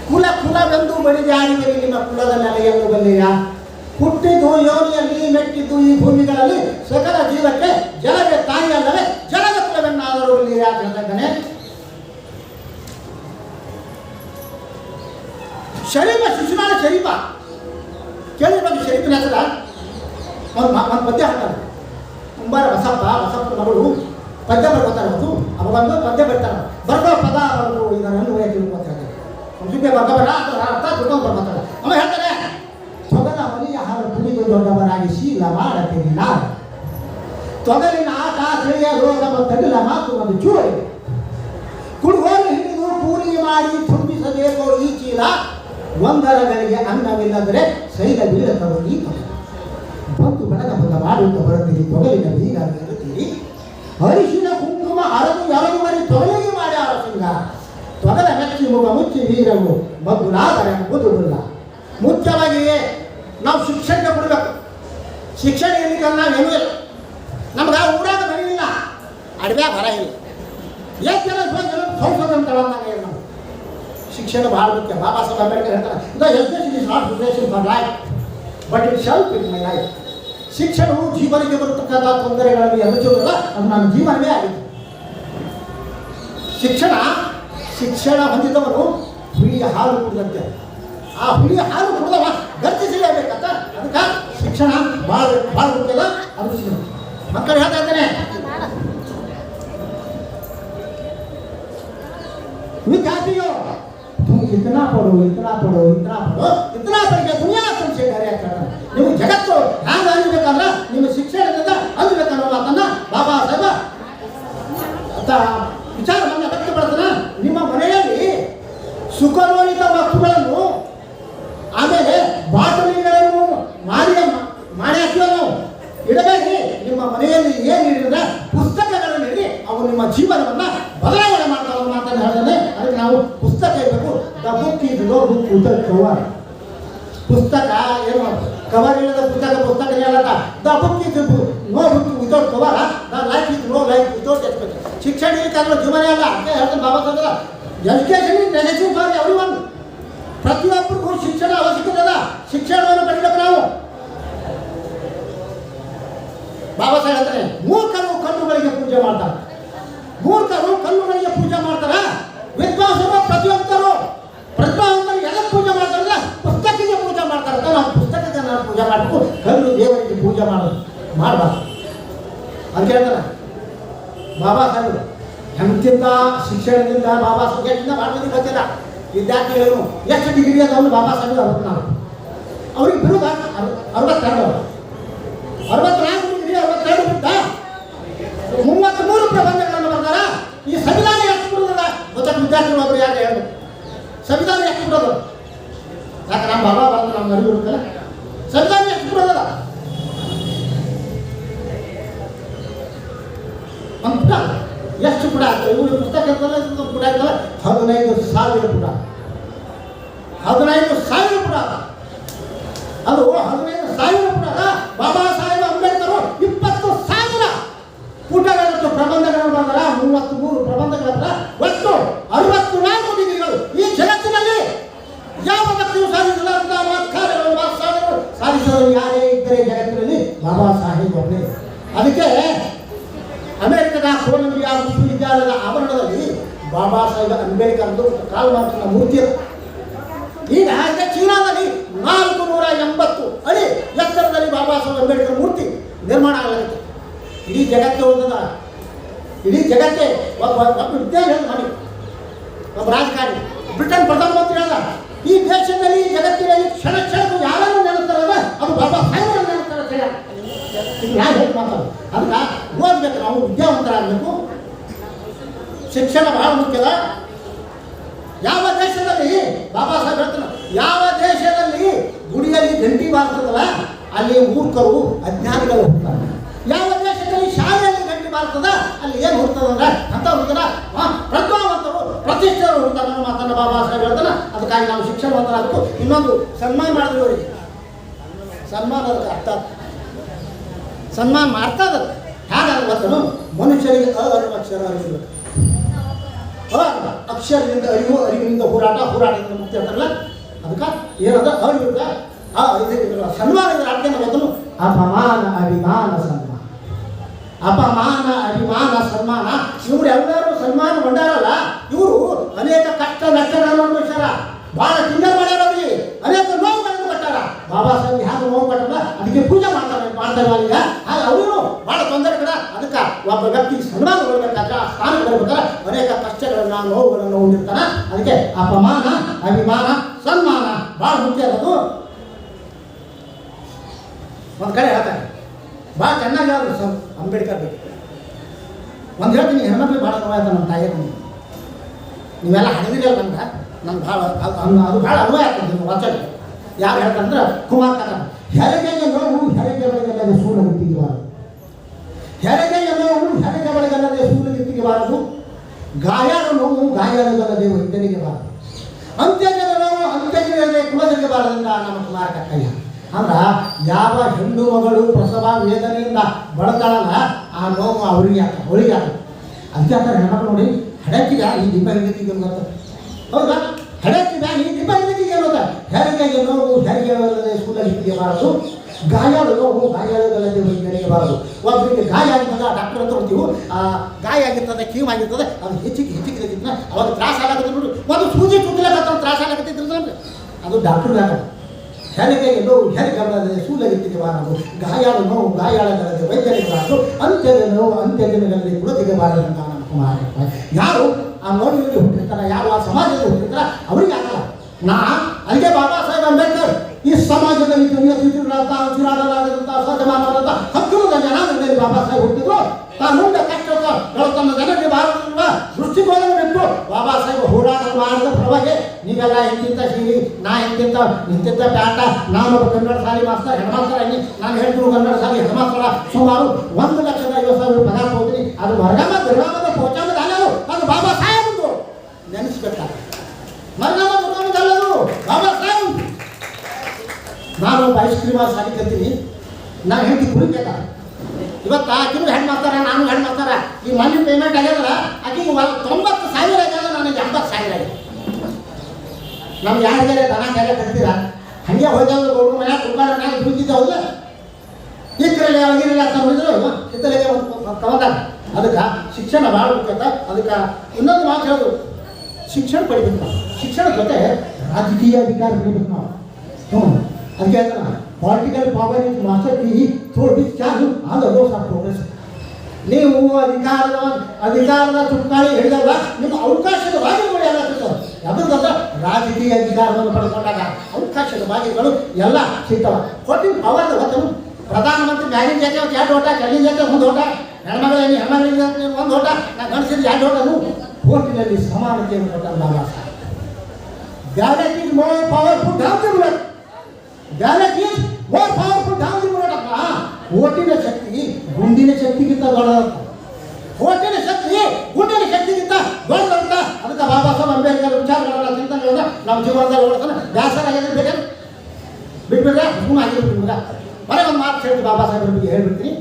ಕುಲ ಕುಲವೆಂದು ಬಡಿದಾಡಿದರೆ ನಿಮ್ಮ ಕುಲದ ನೆಲೆಯನ್ನು ಬಲ್ಲಿಯ? ಹುಟ್ಟಿದ್ದು ಯೋನಿಯಲ್ಲಿ, ಮೆಟ್ಟಿದ್ದು ಈ ಭೂಮಿಗಳಲ್ಲಿ, ಸಕಲ ಜೀವಕ್ಕೆ ಜಲವೇ ತಾಯಿ ಅಲ್ಲವೇ ಜಲದ ಕುಲವೆನ್ನಾದರೂ ಇಲ್ಲಿ ಅಂತ ಹೇಳ್ತಾನೆ ಶರೀಫ ಶಿಶುನಾಳ ಶರೀಫ ಕೇಳಿ ಬಗ್ಗೆ ಶರೀಫಿನ ಹೆಸರ? ಒಂದು ಒಂದು ಪದ್ಯ ಹಾಕ್ತಾರೆ ಕುಂಬಾರ ಬಸಪ್ಪ ಬಸಪ್ಪ ಮಗಳು ಪದ್ಯ ಬರ್ಕೊತಾರೆ ಅವತ್ತು ಬಂದು ಪದ್ಯ ಬರ್ತಾರೆ ಬರ್ಕೋ ಪದ ಅವರು ಇದನ್ನು ತಿಳ್ಕೊತ ಹೇಳ್ತಾರೆ. ಸುಮ್ಮನೆ ಅದರ ಅರ್ಥ ತಿಳ್ಕೊಂಡು ಬರ್ಕೋತಾರೆ ಅವ ಹೇಳ್ತಾರೆ ತೊಗಲ ಮನೆಯ ಹಾಲು ಕುಡಿದು ದೊಡ್ಡವರಾಗಿ ಶೀಲ ಮಾಡತೀನಿಲ್ಲ ತೊಗಲಿನ ಆಟ ತಿಳಿಯ ರೋಗ ತಗಲ ಮಾತು ಒಂದು ಚೂರಿ ಕುಡುಗೋಲು ಹಿಡಿದು ಪೂರಿ ಮಾಡಿ ತುಂಬಿಸಬೇಕು ಈ ಚೀಲ. ಒಂದರಗಳಿಗೆ ಅನ್ನವಿಲ್ಲದರೆ ಶೈಲ ಬೀಳತವ ಈ ತೊಗಲು ಬೆಳಗ ಬಂದ ಮಾಡುತ್ತ ಬರುತ್ತೀರಿ ತೊಗಲಿನ ಬೀಗ ಇರುತ್ತೀರಿ ಅರಿಶಿನ, ಕುಂಕುಮ ಅರದು ಎರಡು ಮರಿ ತೊಗಲಿಗೆ ಮಾಡಿ ಆರಸಿಂಗ ತೊಗಲ ಮೆಚ್ಚಿ ಮುಗ ಮುಚ್ಚಿ ವೀರವು ಮಗ್ಗುಲಾದರೆ ಮುದುಗುಲ್ಲ ಮುಖ್ಯವಾಗಿಯೇ ನಾವು ಶಿಕ್ಷಣ ಕೊಡಬೇಕು. ಶಿಕ್ಷಣ ಎಲ್ಲಿಗೆ ನಾವು ಇಲ್ಲ ನಮ್ಗೆ ಊರಾಗ ಬರೀಲಿಲ್ಲ ಅಡವ್ಯಾಗ ಹೊರ ಇಲ್ಲ. ಎಷ್ಟು ಜನ ಸಂಶೋಧನೆ ತಗೊಂಡಂಗೆ ನಾವು शिक्षण भारत के बाबा साहब अंबेडकर है। The education is not relation for life but it shall be my life शिक्षण वो जीवन के ऊपर तक का तंदरे का भी अनुचित होगा अब नाम जीवन में आई शिक्षण शिक्षण बंदित ಅವರು ಹುಲಿಯ ಹಾಲು ಕುಡಿದಂತೆ ಆ ಹುಲಿಯ ಹಾಲು ಕುಡಿದವ ಗರ್ತಿಸಲೇಬೇಕಂತ ಅದಕ್ಕೆ ಶಿಕ್ಷಣ ಬಾಳ ಬಾಳ ಮುಖ್ಯದ ಅನುಚಿತ ಮಕ್ಕಳು ಹೇಳ್ತಾ ಇದ್ದಾನೆ ವಿದ್ಯಾರ್ಥಿಯೋ इतना पढ़ो इतना पढ़ो इतना पढ़ो इतना पढ़ के दुनिया तुमसे डरे करता ನೀವು ಜಗತ್ತು ಹ್ಯಾಂಗ ಅನ್ಬೇಕಂದ್ರ ನಿಮ್ಮ ಶಿಕ್ಷಣದಿಂದ ಅನ್ಬೇಕನ್ನೋ ಮಾತನ್ನ ಬಾಬಾ ಸಾಹೇಬ ಅಂತ ವಿಚಾರವನ್ನ ವ್ಯಕ್ತಪಡ್ತಾನ ನಿಮ್ಮ ಮನೆಯಲ್ಲಿ ಸುಖರೋಹಿತ ವಸ್ತುಗಳನ್ನು book is no book without cover ಪುಸ್ತಕ ಏನು ಕವರ್ ಇಲ್ಲದ ಪುಸ್ತಕ ಪುಸ್ತಕ ಹೇಳಲ್ಲ the book is no book without cover the life is no life without expect ಶಿಕ್ಷಣ ಇಲ್ಲಕಂದ್ರೆ ಜೀವನ ಅಲ್ಲ ಅಂತ ಹೇಳ್ತಾನೆ Baba Saheb education is necessity for everyone ಪ್ರತಿಯೊಬ್ಬರಿಗೂ ಶಿಕ್ಷಣ ಅವಶ್ಯಕತೆ ಅದ ಶಿಕ್ಷಣವನ್ನು ಪಡಿಬೇಕು ನಾವು ಬಾಬಾ ಸಾಹೇಬ್ ಹೇಳ್ತಾರೆ ಮೂರ್ಖರು ಕಲ್ಲುಗಳಿಗೆ ಪೂಜೆ ಮಾಡ್ತಾರೆ ಮೂರ್ಖರು ಕಲ್ಲುಗಳಿಗೆ ಪೂಜೆ ಮಾಡ್ತಾರ ವಿದ್ವಾಂಸರು ಪ್ರತಿಯೊಬ್ಬರು ಅಂತ ನಾವು ಪುಸ್ತಕಕ್ಕೆ ನಾವು ಪೂಜೆ ಮಾಡಬೇಕು. ಕಲ್ಲು ದೇವರಿಗೆ ಪೂಜೆ ಮಾಡೋದು ಮಾಡಬಾರ್ದು. ಅಂತ ಹೇಳ್ತಾರೆ ಬಾಬಾ ಸಾಹೇಬರು ಎಂತಿಂದ ಶಿಕ್ಷಣದಿಂದ ಬಾಬಾ ಸಾಹೇಬ್ ಎಷ್ಟಿಂದ ಮಾಡ್ಬೋದು ಗೊತ್ತಿಲ್ಲ. ವಿದ್ಯಾರ್ಥಿಗಳು ಎಷ್ಟು ಡಿಗ್ರಿ ಅದಾವನು ಬಾಬಾ ಸಾಹೇಬ್ ಅರವತ್ನಾಲ್ಕು ಅವ್ರಿಗೆ ಬಿರುದ ಅರವತ್ತೆರಡು ಅರವತ್ನಾಲ್ಕು ಡಿಗ್ರಿ ಅರವತ್ತೆರಡು ಬಿಟ್ಟ? ಮೂವತ್ತ್ಮೂರು ಪ್ರಬಂಧಗಳನ್ನು ಬರ್ತಾರ ಈ ಸಂವಿಧಾನ ಎಷ್ಟು ಬಿಡೋದಲ್ಲ ಗೊತ್ತಾಗ, ವಿದ್ಯಾರ್ಥಿಗಳು ಅವರು ಯಾರು ಹೇಳು ಸಂವಿಧಾನ ಎಷ್ಟು ಬಿಡೋದು? ಯಾಕೆ ನಮ್ಮ ಬಾಬಾ ಬಂದು ನಮ್ಮ ಇರುತ್ತಲ್ಲ ಸಂವಿಧಾನ ಎಷ್ಟು ಅಂತ ಎಷ್ಟು ಪುಟ? ಆಗ್ತದೆ ಹದಿನೈದು ಸಾವಿರ ಪುಟ. ಹದಿನೈದು ಸಾವಿರ ಪುಟ ಅದ. ಹದಿನೈದು ಸಾವಿರ ಪುಟ. ಬಾಬಾ ಸಾಹೇಬ್ ಅಂಬೇಡ್ಕರ್ ಇಪ್ಪತ್ತು ಸಾವಿರ ಪುಟಗಳಷ್ಟು ಪ್ರಬಂಧಗಳನ್ನು ಬಂದ್ರ ಮೂವತ್ತ್ ಮೂರು ಒಟ್ಟು ಅರವತ್ತು ನಾಲ್ಕು ಡಿಗ್ರಿಗಳು ಈ ಜಗತ್ತಿನಲ್ಲಿ ಯಾವ ವ್ಯಕ್ತಿಯು ಸಾಧಿಸಲ್ಲ ಅಂತ ಕಾರ್ಯಗಳು ಸಾಧನೆಗಳು ಸಾಧಿಸಿದವರು ಯಾರೇ ಇದ್ದರೆ ಜಗತ್ತಿನಲ್ಲಿ ಬಾಬಾ ಸಾಹೇಬ್ ಅವರೇ. ಅದಕ್ಕೆ ಅಮೆರಿಕದ ಕೊಲಂಬಿಯಾ ವಿಶ್ವವಿದ್ಯಾಲಯದ ಆವರಣದಲ್ಲಿ ಬಾಬಾ ಸಾಹೇಬ್ ಅಂಬೇಡ್ಕರ್ದು ಕಾಲ್ ಮಾರ್ಕ್ಸ್ನ ಮೂರ್ತಿ. ಈಗ ಚೀನಾದಲ್ಲಿ ನಾಲ್ಕು ನೂರ ಎಂಬತ್ತು ಅಡಿ ಎತ್ತರದಲ್ಲಿ ಬಾಬಾ ಸಾಹೇಬ್ ಅಂಬೇಡ್ಕರ್ ಮೂರ್ತಿ ನಿರ್ಮಾಣ ಆಗಲಿಕ್ಕೆ. ಇಡೀ ಜಗತ್ತೇ ಹೋದ ಇಡೀ ಜಗತ್ತೇ ಒಬ್ಬ ಹೇಳ್ದ ಮಾಡಿ ಒಬ್ಬ ರಾಜಕಾರಣಿ. ಬ್ರಿಟನ್ ಪ್ರಧಾನಮಂತ್ರಿ ಹೇಳ್ದ ಈ ದೇಶದಲ್ಲಿ ಜಗತ್ತಿನಲ್ಲಿ ಕ್ಷಣ ಕ್ಷಣಕ್ಕೂ ಯಾರನ್ನು ನೆನೆಸ್ತಾರಲ್ಲ ಅದು ಬಾಬಾ ಸಾಹೇಬರನ್ನು ನೆನೆಸ್ತಾರೆ ಅಂತ ಯಾರು ಹೇಳಿ ಮಾತಾಡೋದು ಅದಕ್ಕೆ ಓದ್ಬೇಕು ನಾವು, ವಿದ್ಯಾವಂತರಾಗಬೇಕು. ಶಿಕ್ಷಣ ಬಹಳ ಮುಖ್ಯದ ಯಾವ ದೇಶದಲ್ಲಿ, ಬಾಬಾ ಸಾಹೇಬ್ ಯಾವ ದೇಶದಲ್ಲಿ ಗುಡಿಯಲ್ಲಿ ಗಂಟಿ ಬಾರ್ತದಲ್ಲ ಅಲ್ಲಿ ಮೂರ್ಖರು, ಅಜ್ಞಾನಿಗಳು ಹೋಗ್ತಾರೆ ಯಾವ ದೇಶದಲ್ಲಿ ಶಾಲೆಯಲ್ಲಿ ಗಂಟಿ ಬಾರ್ತದ ಅಲ್ಲಿ ಏನು ಹುಡ್ತದಂದ್ರೆ ಅಂತ ಹೋಗ್ತಾರ ಪ್ರಜ್ಞಾವಂತರು ಹುಡ್ತಾರೆ ಅನ್ನೋ ಮಾತನ್ನ ಬಾಬಾ ಸಾಹೇಬ್ ಹೇಳ್ತಾನೆ. ಅದಕ್ಕಾಗಿ ನಾವು ಶಿಕ್ಷಣ ಶಿಕ್ಷಣವಂತರಾಗಬೇಕು. ಇನ್ನೊಂದು ಸನ್ಮಾನ ಮಾಡಿದ್ರು ಅವರಿಗೆ ಸನ್ಮಾನ ಅದಕ್ಕೆ ಅರ್ಥ ಸನ್ಮಾನ ಮಾಡ್ತಾ ಇದ್ದಾರೆ. ಹೇಗಾದ್ರೆ ಗೊತ್ತನು? ಮನುಷ್ಯರಿಗೆ ಅ ಅಕ್ಷರ ಅರಿವಿಲ್ಲ ಅ ಅಕ್ಷರದಿಂದ ಅರಿವು, ಅರಿವಿನಿಂದ ಹೋರಾಟ, ಹೋರಾಟದಿಂದ ಮುಕ್ತಿ ಅಂತಾರಲ್ಲ? ಅದಕ್ಕೆ ಏನದ? ಅರಿವಿಲ್ಲ ಆ ಇದು ಸನ್ಮಾನದ ಅರ್ಥ ಗೊತ್ತನು? ಅಪಮಾನ ಅಭಿಮಾನ ಸನ್ಮಾನ ಅಪಮಾನ, ಅಭಿಮಾನ, ಸನ್ಮಾನ, ಇವರು ಎಲ್ಲರೂ ಸನ್ಮಾನ ಬಂದಾರಲ್ಲ ಇವರು ಅನೇಕ ಕಷ್ಟ ನಷ್ಟ ಅನುಭವಿಸ್ಯಾರ ಬಹಳ ಚಿನ್ನ ಮಾಡ್ಯಾರ ಅನೇಕ ನೋವುಗಳನ್ನು ಕೊಟ್ಟಾರ. ಬಾಬಾ ಸಾಹೇಬ್ ಯಾರು ನೋವು ಕೊಟ್ಟಲ್ಲ, ಅದಕ್ಕೆ ಪೂಜೆ ಮಾಡ್ತಾರೆ ಮಾಡ್ತಾರೆ ಈಗ ಹಾಗೆ ಅವರು ಬಹಳ ತೊಂದರೆ ಕಡ. ಅದಕ್ಕೆ ಒಬ್ಬ ವ್ಯಕ್ತಿಗೆ ಸನ್ಮಾನ ಕೊಡ್ಬೇಕಾದ್ರೆ ಆ ಸ್ಥಾನ ಕೊಡ್ಬೇಕಾದ್ರೆ ಅನೇಕ ಕಷ್ಟಗಳನ್ನ, ನೋವುಗಳನ್ನು ಹೊಂದಿರ್ತಾರ ಅದಕ್ಕೆ ಅಪಮಾನ, ಅಭಿಮಾನ, ಸನ್ಮಾನ ಬಹಳ ಮುಖ್ಯ ಅದು ಒಂದು ಕಡೆ ಹೇಳ್ತಾರೆ. ಭಾಳ ಚೆನ್ನಾಗಿ ಹೇಳಿದ್ರು ಸರ್, ಅಂಬೇಡ್ಕರ್ ಬಗ್ಗೆ. ಒಂದು ಹೇಳ್ತೀನಿ ಹೆಣ್ಮಕ್ಳಿಗೆ ಭಾಳ ಆಯ್ತು ನಮ್ಮ ತಾಯಿ ನಮ್ಗೆ ನೀವೆಲ್ಲ ಹಡಿದಿರಲ್ಲ ನಮ್ಗೆ ನಂಗೆ ಭಾಳ, ಅದು ಭಾಳ ಅನುಭವ ನಿಮ್ಮ ವಚನ ಯಾರು ಹೇಳ್ತಂದ್ರೆ ಕುಮಾರ್ ಹೆರಿಗೆಗೆ ನೋವು ಹೆರಿಗೆ ಸೂರ್ಯ ಸೂಲಗಿತ್ತಿಗೆ ಬಾರದು ಹೆರಿಗೆಗೆ ನೋವು ಹೆರಿಗೆ ಸೂರ್ಯ ಸೂಲಗಿತ್ತಿಗೆ ಬಾರದು ಗಾಯನ ನೋವು ಗಾಯಾಳಗಲ್ಲದೆ ವೈದ್ಯರಿಗೆ ಬಾರದು. ಅಂತ್ಯಜನ ನೋವು ಅಂತ್ಯಜನ ಕುಲಜರಿಗೆ ಬಾರದಿಂದ ನಮ್ಮ ಕುಮಾರ ಕಕ್ಕಯ್ಯ ಅಂದ್ರ ಯಾವ ಹೆಣ್ಣು ಮಗಳು ಪ್ರಸವ ವೇದನೆಯಿಂದ ಬಳತಾಳಲ್ಲ, ಆ ನೋವು ಅವರಿಗೆ ಆತ ಅವಳಿಗೆ ಆತ. ಅದಕ್ಕೆ ಅಂತಾರೆ ಹೆಣ್ಮಕ್ಳು ನೋಡಿ ಹಡಕಿದ ಈ ದೀಪ ಹಿಡಿದಿಗೆ ಗೊತ್ತ. ಹೌದಾ? ಹಡಕಿದ ಈ ದೀಪ ಹಿಡಿದಿಗೆ ಗೊತ್ತ ಹೆರಿಗೆ ನೋವು, ಹೆರಿಗೆ ಸ್ಕೂಲಲ್ಲಿ ಸೂಲಗಿತ್ತಿಗೆ ಬಾರದು ನೋವು ಗಾಯಾಳುಗಳಲ್ಲಿ ವೈದ್ಯರಿಗೆ ಬಾರದು ಒಬ್ಬರಿಗೆ ಗಾಯ ಆಗಿದ್ದಾಗ ಡಾಕ್ಟರ್ ಹತ್ರ ಹೋಗ್ತೀವಿ. ಆ ಗಾಯ ಆಗಿರ್ತದೆ ಕೀಮ್ ಆಗಿರ್ತದೆ, ಅದು ಹೆಚ್ಚಿಗೆ ಹೆಚ್ಚಿಗೆ ಅವಾಗ ತ್ರಾಸ ಆಗತ್ತೆ ನೋಡಿ. ಒಂದು ಸೂಜಿ ಚುಕ್ಕಲಕ್ಕ ತ್ರಾಸ ಆಗತ್ತಿದ್ರು ಅದು ಡಾಕ್ಟರ್ ಆಗಲ್ಲ ಹೆರಿಗೆಗೆ ನೋವು ಹೆರಿಗಲ್ಲದೆ ಸೂಲಗಿತ್ತಿಗೆ ಬಾರದು ಗಾಯಾಳ ನೋವು ಗಾಯಾಳಗಲ್ಲದೆ ವೈದ್ಯರಿಗೆ ಬಾರದು. ಅಂತ್ಯದ ನೋವು ಅಂತ್ಯದಿನಗಳಲ್ಲಿ ಕೂಡ ಬಾರದು ಅಂತ ನಮ್ಮ ಕುಮಾರ ಯಾರು ಆ ನೋವಿನಲ್ಲಿ ಹುಟ್ಟಿರ್ತಾರ? ಯಾರು ಆ ಸಮಾಜದಲ್ಲಿ ಹುಟ್ಟಿರ್ತಾರ? ಅವರಿಗೆ ಆಗಲ್ಲ. ನಾ, ಅಲ್ಲಿಗೆ ಬಾಬಾ ಸಾಹೇಬ್ ಅಂಬೇಡ್ಕರ್. ಈ ಸಮಾಜದಲ್ಲಿ ದುನಿಯ ಸ್ಥಿತಿಗಳಂತ ಉಸಿರಾಡಲಾಗದಂತ ಅಸಾಧ್ಯಮಾನವಾದಂತ ಹಕ್ಕುಗಳ ಜನಾಂಗದಲ್ಲಿ ಬಾಬಾ ಸಾಹೇಬ್ ಹುಟ್ಟಿದ್ರು. ತಾನುಂಡ ಕಷ್ಟದ ತನ್ನ ಜನರಿಗೆ ಭಾರತದ ದೃಷ್ಟಿಕೋನವನ್ನು ಬಿಟ್ಟು ಬಾಬಾ ಸಾಹೇಬ್ ಹೋರಾಟ ಮಾಡಿದ ಪ್ರಭಾಗೆ ನೀವೆಲ್ಲ ಇಂತಿಂತ ಸೀರಿ ನಾ ಇಂತಿಂತ ಇಂತಿಂತ ಪ್ಯಾಟ ನಾನು ಕನ್ನಡ ಶಾಲೆ ಮಾಸ್ತರ್ ಹೆಣ್ಮಾಸ್ತರ ಅನ್ನಿ ನಾನು ಹೇಳ್ತೀನಿ ಕನ್ನಡ ಸಾಲಿ ಹೆಣ್ಮಾಸ್ತರ ಸುಮಾರು ಒಂದು ಲಕ್ಷದ ಐವತ್ತು ಸಾವಿರ ಪಗಾರ ಹೋಗ್ತೀನಿ ಅದು ವರ್ಗಮ ದುರ್ಗಮದ ಪೋಚಾಮದ ಅಲ್ಲದು ಅದು. ಬಾಬಾ ಸಾಹೇಬ್ ನೆನೆಸ್ಬೇಕಾಗ್ತದೆ ಮರ್ಗಮ ದುರ್ಗಮದಲ್ಲದು ಬಾಬಾ ಸಾಹೇಬ್. ನಾನು ಒಬ್ಬ ಐಸ್ ಕ್ರೀಮ್ ಸಾಲಿ ಕಲ್ತೀನಿ. ನಾನು ಹೇಳ್ತಿ ಕುರಿಬೇಕ ಇವತ್ತು ಆಕಿನೂ ಹೆಣ್ಣು ಮಾಡ್ತಾರ ನಾನು ಹೆಣ್ಣು ಮಾಡ್ತಾರ ಈ ಮನಿ ಪೇಮೆಂಟ್ ಆಗ್ಯದಲ್ಲ ಒಂದು ತೊಂಬತ್ತು ಸಾವಿರ ಆಗ್ಯದ, ನನಗೆ ಎಂಬತ್ತು ಸಾವಿರ ಆಗಿದೆ ಯಾರಿಗೆ ದನ ಕಾರ್ಯ ಕಟ್ತೀರ? ಹಂಗೆ ಹೋಗ್ಯಾವ ಗೌಡ್ರ ಮನೆ ತುಪ್ಪಾರ ಮನೆ ಹೌದ. ಇಕ್ಕರಲ್ಲಿ ಅವಾಗಿರಲ್ಲ ಅಂತ ನೋಡಿದ್ರು ಇತ್ತಲಿಗೆ ಒಂದು ಅದಕ್ಕೆ ಶಿಕ್ಷಣ ಭಾಳ ಮುಖ್ಯತ. ಅದಕ್ಕೆ ಇನ್ನೊಂದು ಮಾತು ಹೇಳೋದು, ಶಿಕ್ಷಣ ಪಡಿಬೇಕು ಶಿಕ್ಷಣ ಜೊತೆ ರಾಜಕೀಯ ಅಧಿಕಾರ ಪಡಿಬೇಕು ನಾವು. ಹ್ಞೂ. ಅದಕ್ಕೆ ಹೇಳ್ತಾರೆ political power is master key through which charge ಆದ ಅದೋಸ್ ಆಫ್ ಪ್ರೋಗ್ರೆಸ್ ನೀವು ಅಧಿಕಾರದ ಅಧಿಕಾರದ ತುಂಬಾ ಹೇಳಿದಾಗ ನಿಮ್ಮ ಅವಕಾಶದ ಭಾಗ್ಯಗಳು ಎಲ್ಲ ಯಾವ್ದಂದ್ರೆ ರಾಜಕೀಯ ಅಧಿಕಾರವನ್ನು ಪಡೆದುಕೊಂಡಾಗ ಅವಕಾಶದ ಭಾಗ್ಯಗಳು ಎಲ್ಲ ಸಿಗ್ತವೆ. ಕೊಟ್ಟಿನ ಪವರ್ ಗೊತ್ತು ಪ್ರಧಾನಮಂತ್ರಿ ಮ್ಯಾಲಿನ ಜಾತಿ ಒಂದು ಎರಡು ಓಟ ಕೆಳಗಿನ ಜಾತಿ ಒಂದು ಓಟ, ಹೆಣ್ಮಗಳ ಹೆಣ್ಮಗಳಿಂದ ಒಂದು ಓಟ, ನಾ ಗಣಿಸಿದ ಎರಡು ಓಟನು ಓಟಿನಲ್ಲಿ ಸಮಾನತೆಯನ್ನು ಕೊಟ್ಟ ಸಾಹೇಬ್ ಬ್ಯಾಲೆಟ್ ಓಟಿನ ಶಕ್ತಿ ಗುಂಡಿನ ಶಕ್ತಿಗಿಂತ ದೊಡ್ಡದಂತ ಓಟಿನ ಶಕ್ತಿ ಗುಂಡಿನ ಶಕ್ತಿಗಿಂತ ದೊಡ್ಡದಂತ ಅದಕ್ಕೆ ಬಾಬಾ ಸಾಹೇಬ್ ಅಂಬೇಡ್ಕರ್ ವಿಚಾರಗಳನ್ನ ಚಿಂತನೆಗಳನ್ನ ನಮ್ಮ ಜೀವನದಲ್ಲಿ ಓಡಿಸ್ತಾನೆ ಬ್ಯಾಸರ ಆಗಿದ್ರೆ ಬೇಕಾದ್ರೆ ಬಿಟ್ಬಿಟ್ರೆ ಸುಮ್ಮನೆ ಆಗಿರ್ಬೇಕು ನಿಮ್ಗೆ ಬರೀ ಒಂದು ಮಾತು ಹೇಳ್ತೀನಿ ಬಾಬಾ ಸಾಹೇಬ್ರ ಬಗ್ಗೆ ಹೇಳ್ಬಿಡ್ತೀನಿ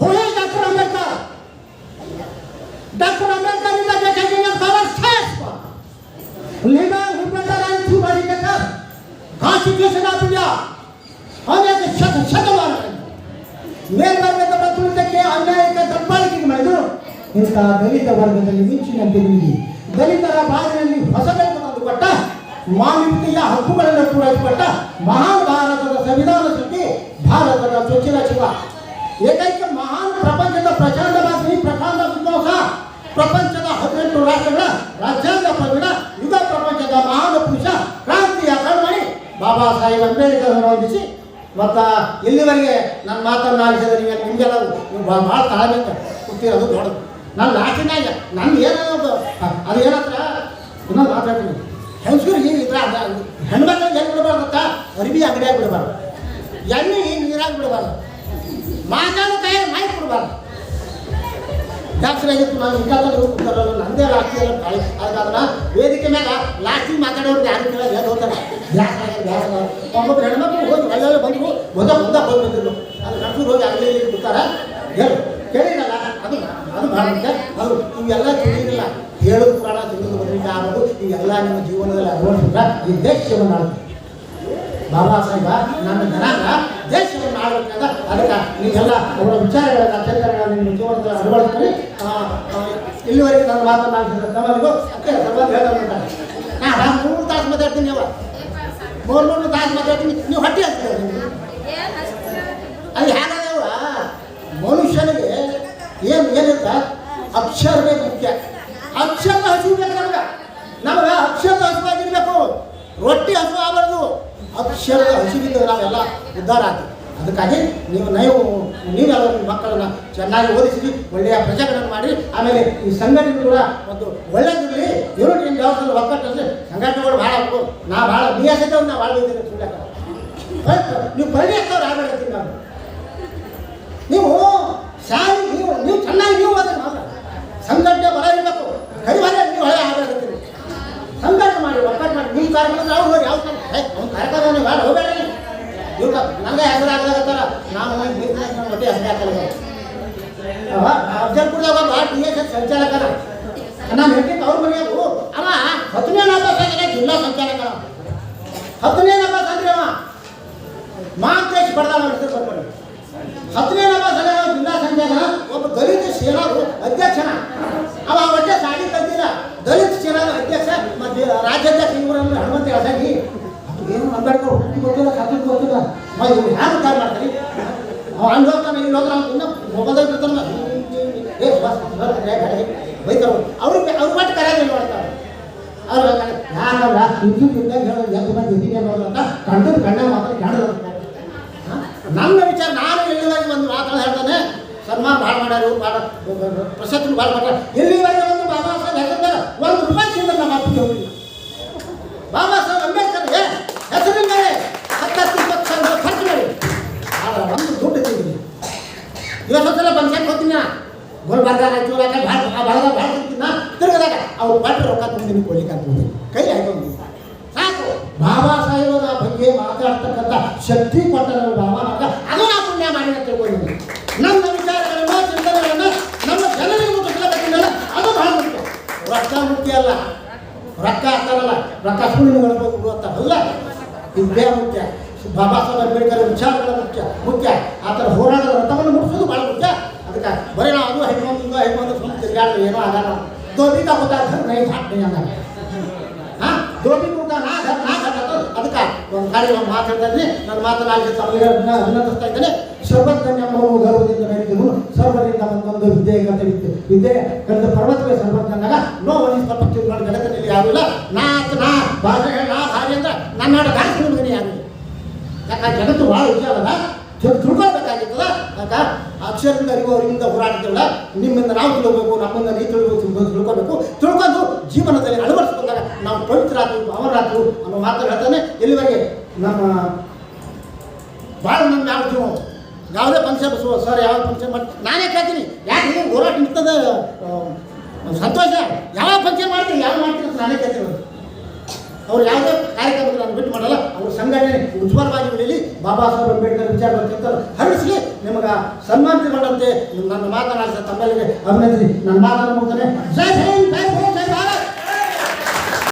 ಹೋಗಿ ಡಾಕ್ಟರ್ ಅಂಬೇಡ್ಕರ್ ಡಾಕ್ಟರ್ ಅಂಬೇಡ್ಕರ್ ಇಂದ ಬೇಕಾಗಿಲ್ಲ power state legal representative to Barikata, Constitution of India, ಅನೇಕ ಶತ ಶತಮಾನಗಳಿಂದ ಮೇಲ್ವರ್ಗದ ಪ್ರತಿನಿಧಕ್ಕೆ ಅನ್ಯಾಯಕ ದಬ್ಬಾಳಿಕೆ ಮಾಡಿದರು ಇಂಥ ದಲಿತ ವರ್ಗದಲ್ಲಿ ಮಿಂಚಿನಂತೆ ನುಗ್ಗಿ ದಲಿತರ ಬಾಗಿನಲ್ಲಿ ಹೊಸಬೇಕು ತಂದುಕೊಟ್ಟ ಮಾನವೀಯ ಹಕ್ಕುಗಳನ್ನು ಪೂರೈಸಿಕೊಟ್ಟ ಮಹಾನ್ ಭಾರತದ ಸಂವಿಧಾನ ಸೃಷ್ಟಿ ಭಾರತದ ಚೊಚ್ಚಿನ ಶಿವ. ಏಕೈಕ ಮಹಾನ್ ಪ್ರಪಂಚದ ಪ್ರಚಂಡವಾದಿ ಪ್ರಕಾಂಡ ವಿದ್ವಾಂಸ, ಪ್ರಪಂಚದ ಹದಿನೆಂಟು ರಾಷ್ಟ್ರಗಳ ರಾಜ್ಯಾಂಗ ಪ್ರವೀಣ, ಯುಗ ಪ್ರಪಂಚದ ಮಹಾನ್ ಪುರುಷ, ಕ್ರಾಂತಿಯ ಕಣ್ಮಣಿ ಬಾಬಾ ಸಾಹೇಬ್ ಅಂಬೇಡ್ಕರ್ ವಂದಿಸಿ. ಮತ್ತು ಇಲ್ಲಿವರೆಗೆ ನನ್ನ ಮಾತನ್ನು ಆಲಿಸಿದ ನೀವು ನಿಮಗೆಲ್ಲ ನೀವು ಭಾಳ ತಾಳ್ಮೆಯಿಂದ ಕೂತಿರೋದು ದೊಡ್ಡದು. ನಾನು ಲಾಸ್ಟಿನಾಗ ನನ್ನ ಏನೋ ಅದು ಏನತ್ರ ಇನ್ನೊಂದು ಮಾತಾಡ್ತೀನಿ ಹೆಂಗಸ್ರಿಗೆ ಏನಿದ್ರ ಅದ ಹೆಣ್ಮಕ್ಳಿಗೆ ಎಲ್ಲಿ ಬಿಡಬಾರ್ದತ್ತ ಅರಿವಿ ಅಂಗಡಿಯಾಗಿ ಬಿಡಬಾರ್ದು. ಎಣ್ಣೆ ನೀರಾಗಿ ಬಿಡಬಾರ್ದು. ಮಾತಾಡೋ ಮಾಯಿ ಕೊಡಬಾರ್ದು. ದಾಖಲಾಗಿತ್ತು ನಾನು ಇಂಥದ್ದು ಕೂತಾರಲ್ಲ, ನಂದೇ ಲಾಸ್ಟಿ ಎಲ್ಲ ಅದನ್ನ ವೇದಿಕೆ ಮೇಲೆ ಲಾಸ್ಟಿಗೆ ಮಾತಾಡೋರು ಯಾರು ಕೇಳೋದು ಏನು ಹೋಗ್ತಾರೆ? ಬ್ಯಾಸ ಬ್ಯಾಸ ಒಬ್ಬೊಬ್ರು ಹೆಣ್ಮಕ್ಳು ಹೋಗಿ ಒಳ್ಳೆ ಬಂದರು ಮೊದಲು ಮುಂದೆ ಹೋಗಿ ಬಂದಿದ್ರು ಅದು ಗಂಡಸರು ಹೋಗಿ ಅಲ್ಲಿ ಇಲ್ಲಿ ಹೇಳು ಕೇಳಿರಲ್ಲ ಅದು ಅದು ಮುಖ್ಯ ಅದು ಇವೆಲ್ಲ ತಿಳಿದಿಲ್ಲ ಹೇಳೋದು ಪ್ರಾಣ ತಿಳಿದು ಬರಲಿಕ್ಕೆ ಅನ್ನೋದು ಇವೆಲ್ಲ ನಿಮ್ಮ ಜೀವನದಲ್ಲಿ ಅಳವಡಿಸಿದ್ರೆ ಈ ದೇಶವನ್ನು ಆಳ್ತೀವಿ ಬಾಬಾ ಸಾಹೇಬ ನನ್ನ ಜನಾಂಗ ದೇಶವನ್ನು ಆಳ್ಬೇಕಾದ ಅದಕ್ಕೆ ನೀವೆಲ್ಲ ಅವರ ವಿಚಾರಗಳನ್ನ ಚರಿತ್ರೆಗಳನ್ನ ನಿಮ್ಮ ಜೀವನದಲ್ಲಿ ಆ, ಇಲ್ಲಿವರೆಗೆ ನನ್ನ ಮಾತನಾಡಿಸಿದ ತಮ್ಮಲ್ಲಿಗೂ ಅಕ್ಕೆ ಸರ್ವಾದ ಹೇಳ್ತಾರೆ ನಾ ನಾನು ಮೂರು ತಾಸು ಮಾತಾಡ್ತೀನಿ ಅವ. ಮೂರು ಮೂರು ತಾಸು ಮಾತಾಡ್ತೀನಿ. ನೀವು ಹೊಟ್ಟೆ ಹಚ್ತೀರ ಅಲ್ಲಿ ಹೇಗದವ ಮನುಷ್ಯನಿಗೆ ಏನು ಏನಿರ್ತ ಅಕ್ಷರವೇ ಮುಖ್ಯ. ಅಕ್ಷರ ಹಸಿಬೇಕು ನಮ್ಗೆ. ನಮ್ಗೆ ಅಕ್ಷರದ ಹಸುವಾಗಿರ್ಬೇಕು. ರೊಟ್ಟಿ ಹಸು ಆಗಬಾರ್ದು. ಅಕ್ಷರ ಹಸಿವಿದ್ದರೆ ನಾವೆಲ್ಲ ಉದ್ಧಾರ ಆಗ್ತದೆ ಅದಕ್ಕಾಗಿ ನೀವು ನೀವು, ನೀವೆಲ್ಲ ನಿಮ್ಮ ಮಕ್ಕಳನ್ನ ಚೆನ್ನಾಗಿ ಓದಿಸಿ, ಒಳ್ಳೆಯ ಪ್ರಜೆಗಳನ್ನು ಮಾಡಿ, ಆಮೇಲೆ ಈ ಸಂಘಟನೆ ಕೂಡ ಒಂದು ಒಳ್ಳೆದಿರಲಿ. ಯೂನಿಟಿನ ವ್ಯವಸ್ಥೆ ಒಕ್ಕಟ್ಟಲ್ಲಿ ಸಂಘಟನೆಗಳು ಭಾಳ ಆಗ್ಬೋದು ನಾ ಭಾಳ ಬಿ ಎಸ್ ನಾ ಭಾಳ ಇದ್ದೀನಿ ಸುಳ್ಳಕ್ಕ ನೀವು ಪರಿಣಿತವ್ರು ಆಗ್ಬೇಕಂತೀನಿ ನಾನು. ನೀವು ಶಾಲೆ ನೀವು ನೀವು ಚೆನ್ನಾಗಿ ನೀವು ಓದಿ ಮಾತ್ರ ಸಂಘಟನೆ ಬರ ಇರಬೇಕು ಕೈ ಬರ ನೀವು ಹಳೆ ಆಗಬೇಕಂತೀರಿ ಸಂಘಟನೆ ಮಾಡಿ ಒಕ್ಕಟ್ಟು ಮಾಡಿ ನಿಮ್ಮ ಕಾರ್ಯಕ್ರಮ ನಾವು ಹೋಗಿ ಯಾವ ಅವ್ನ ಕಾರ್ಯಕ್ರಮ ನೀವು ಬೇಡ ಹೋಗಬೇಡ ಇವ್ರ ನನಗೆ ಹೆಸರು ಆಗಲಾಗತ್ತಾರ ನಾವು ಒಟ್ಟೆ ಹೆಸರು ಹಾಕಲ್ಲ ಅಫ್ಜಲ್ಪುರದಾಗ ಒಬ್ಬ ಟಿ ಎಸ್ ಎಸ್ ಸಂಚಾಲಕನ ನಾನು ಹೇಳ್ತೀನಿ ಅವ್ರ ಮನೆಯದು ಅವ ಹತ್ತನೇ ನಪಾಸ್ ಆಗಿದೆ ಜಿಲ್ಲಾ ಸಂಚಾಲಕನ ಹತ್ತನೇ ನಪಾಸ್ ಅಂದ್ರೆ ಅವ ಮಾಂತೇಶ್ ಬಡದ ಮಾಡಿದ್ರು ಬರ್ಕೊಂಡು ಹತ್ತನೇ ಅಲ್ಲ ಅವ ಜಿಲ್ಲಾ ಸಂಘದ ಒಬ್ಬ ದಲಿತ ಸೇನಾರು ಅಧ್ಯಕ್ಷನ. ಅವ ಒಟ್ಟೆ ಸಾಡಿ ತಂದಿಲ್ಲ ದಲಿತ ಸೇನಾ ಅಧ್ಯಕ್ಷ ಮತ್ತೆ ರಾಜ್ಯಾಧ್ಯಕ್ಷ ಇವರನ್ನು ಹನುಮಂತ ಹೇಳಿ ಏನು ಅಂಬೇಡ್ಕರ್ ಹುಟ್ಟಿ ಗೊತ್ತಿಲ್ಲ ಕಥೆ ಗೊತ್ತಿಲ್ಲ. ಮ ಇವ್ರು ಯಾರು ಕಾಲ್ ಮಾಡ್ತಾರೆ? ಅವ ಹಂಗೆ ಹೋಗ್ತಾನೆ ಇಲ್ಲಿ ಹೋದ್ರೆ ಅವ್ನು ಇನ್ನೂ ಮೊಬೈಲ್ದಾಗ ಇರ್ತಾನೆ ಬೈತಾರೆ ಅವ್ರಿಗೆ ಅವ್ರ ಮಟ್ಟ ಕರೆಯೋದಿಲ್ಲ ಮಾಡ್ತಾರೆ ಅವ್ರು ಯಾರಲ್ಲ ವಿದ್ಯುತ್ ಹಿಂದೆ ಹೇಳೋದು ಎಷ್ಟು ಮಂದಿ ಅಂತ ಕಂಡದ ಕಣ್ಣ ಮಾತ್ರ ಕಾಣೋದು ನನ್ನ ವಿಚಾರ ನಾನು ಎಲ್ಲಿವರೆಗೆ ಒಂದು ಮಾತಾಡ ಹೇಳ್ತಾನೆ. ಸನ್ಮಾನ ಭಾಳ ಮಾಡ್ಯಾರ, ಭಾಳ ಪ್ರಶಸ್ತಿ ಭಾಳ ಮಾಡ್ಯಾರ. ಎಲ್ಲಿವರೆಗೆ ಒಂದು ಬಾಬಾ ಸಾಹೇಬ್ ಹೇಳ್ತಾರೆ ಒಂದು ರೂಪಾಯಿ ಸಿಂದ ನಮ್ಮ ಅಪ್ಪಿಗೆ ಹೋಗಿಲ್ಲ ಬಾಬಾ ಸಾಹೇಬ್ ಅಂಬೇಡ್ಕರ್ ಹೆಸರಿನ ಮೇಲೆ ಹತ್ತತ್ತು ಇಪ್ಪತ್ತು ಸಾವಿರ ಖರ್ಚು ಮಾಡಿ. ಆದ್ರೆ ಒಂದು ದುಡ್ಡು ತೆಗೀರಿ ಇವತ್ತು ಬಂದ್ಸಕ್ಕೆ ಹೋಗ್ತೀನಿ ಗುಲ್ಬರ್ಗಾಗ ಚೂರಾಗ ಭಾಳ ಭಾಳ ಭಾಳ ತಿಂತೀನಿ ತಿರುಗದಾಗ ಅವ್ರು ಬಟ್ಟೆ ರೊಕ್ಕ ತುಂಬ ಕೊಡ್ಲಿಕ್ಕೆ ಅಂತ ಕೈ ಆಯ್ತು ಸಾಕು. ಬಾಬಾ ಸಾಹೇಬರ ಬಗ್ಗೆ ಮಾತಾಡ್ತಕ್ಕಂಥ ಶಕ್ತಿ ಕೊಟ್ಟರು ಬಾಬಾ ಮನೆ ತಿಳ್ಕೊಂಡು ನಮ್ಮ ವಿಚಾರಗಳನ್ನ ಚಿಂತನೆಗಳನ್ನ ನಮ್ಮ ಜನರಿಗೆ ಮುಟ್ಟಿಸ್ಲಕ್ಕಿಲ್ಲ ಅದು ಬಹಳ ಮುಖ್ಯ. ರೊಕ್ಕ ಮುಖ್ಯ ಅಲ್ಲ. ರೊಕ್ಕ ಹಾಕ್ತಾರಲ್ಲ ರೊಕ್ಕ ಸುಳ್ಳು ಗೊತ್ತಾಗಲ್ಲ ಇದು ಬೇ ಮುಖ್ಯ. ಬಾಬಾ ಸಾಹೇಬ್ ಅಂಬೇಡ್ಕರ್ ವಿಚಾರಗಳ ಮುಖ್ಯ. ಮುಖ್ಯ. ಆ ಥರ ಹೋರಾಟದ ರಥವನ್ನು ಮುಟ್ಟಿಸೋದು ಭಾಳ ಮುಖ್ಯ. ಅದಕ್ಕೆ ಬರೀ ನಾವು ಅದು ಹೆಣ್ಮಕ್ಳು ಹೆಣ್ಮಕ್ಳು ಸುಮ್ಮನೆ ತಿರುಗಾಡ್ರಿ ಏನೋ ಆಗ ನಾವು ದೋಬಿ ಕಾ ಹೋಗ್ತಾ ಇದ್ದಾರೆ ನೈ ಹಾಕ್ತೀನಿ ಅಂದಾಗ. ಹಾಂ ದೋಬಿ ಕೂಡ ನಾ ಅದಕ್ಕೆ ಒಂದು ಕಾರ್ಯ ಮಾತಾಡ್ತಾ ಇದ್ದೀನಿ. ನನ್ನ ಮಾತನಾಡಿ ತಮಗೆ ಅಭಿನಂದಿಸ್ತಾ ಇದ್ದೇನೆ. ಸರ್ವಜ್ಞ ಎಂಬುವ ಗರ್ವದಿಂದ ಬೆಳೆದನು ಸರ್ವರಿಂದ ಒಂದೊಂದು ವಿದ್ಯೆ ಕಲಿತು ವಿದ್ಯೆ ಕಲಿತ ಪರ್ವತವೇ ಸರ್ವಜ್ಞನಾಗ ನೋ ಸ್ವಲ್ಪ ತಿಳ್ಕೊಂಡು ಜಗತ್ತಿನಲ್ಲಿ ಯಾರು ಇಲ್ಲ. ನಾ ಅಂತ ನಾ ಭಾಷೆ ನಾ ಹಾರಿ ಅಂದ್ರೆ ನನ್ನ ಮಗನೇ ಯಾರು ಯಾಕಂದ್ರೆ ಜಗತ್ತು ಭಾಳ ವಿಷಯ ಅದ ತಿಳ್- ತಿಳ್ಕೊಳ್ಬೇಕಾಗಿರ್ತದ ಆಗ ಅಕ್ಷರದಿಂದ ಅರಿವರಿಂದ ಹೋರಾಡ್ತೀವಲ್ಲ ನಿಮ್ಮಿಂದ ನಾವು ತಿಳ್ಕೋಬೇಕು ನಮ್ಮಿಂದ ನೀವು ತಿಳ್ಬೇಕು ತಿಳ್ಕೊ- ತಿಳ್ಕೊಬೇಕು ತಿಳ್ಕೊಂಡು ಜೀವನದಲ್ಲಿ ಅಳವಡಿಸ್ಕೊಂಡಾಗ ನಾವು ಪವಿತ್ರಾದ್ರು ಅವರಾದ್ರು ಅನ್ನೋ ಮಾತು ಹೇಳ್ತಾನೆ. ಎಲ್ಲಿವರೆಗೆ ನಮ್ಮ ಭಾಳ ನಮ್ಮ ಯಾವ ಜೀವ ಯಾವುದೇ ಫಂಕ್ಷನ್ ಸರ್, ಯಾವ ಫಂಕ್ಷನ್ ಮಾಡಿ ನಾನೇ ಕೇಳ್ತೀನಿ. ಯಾಕೆ ನೀವು ಹೋರಾಟ ನಿಂತದ ಸಂತೋಷ. ಯಾವ ಫಂಕ್ಷನ್ ಮಾಡ್ತೀನಿ ಯಾವ ಮಾಡ್ತೀನಿ ಅಂತ ನಾನೇ ಕೇಳ್ತೀನಿ. ಅವ್ರು ಯಾವುದೇ ಕಾರ್ಯಕ್ರಮಕ್ಕೆ ನಾನು ಬಿಟ್ಟು ಮಾಡಲ್ಲ. ಅವ್ರ ಸಂಘಟನೆ ಉಜ್ವಲವಾಗಿ ಬೆಳೀಲಿ ಬಾಬಾ ಸಾಹೇಬ್ ಅಂಬೇಡ್ಕರ್ ವಿಚಾರ ಹರಿಸಲಿ ನಿಮಗೆ ಮಾಡಂತೆ ನನ್ನ ಮಾತನಾಡಿದ ತಮ್ಮಲ್ಲಿಗೆ ಅಭಿನಂದಿಸಿ ನನ್ನ ಮಾತನ್ನು ಮುಗಿದ್ರೆ ಜೈ ಹಿಂದ್, ಜೈ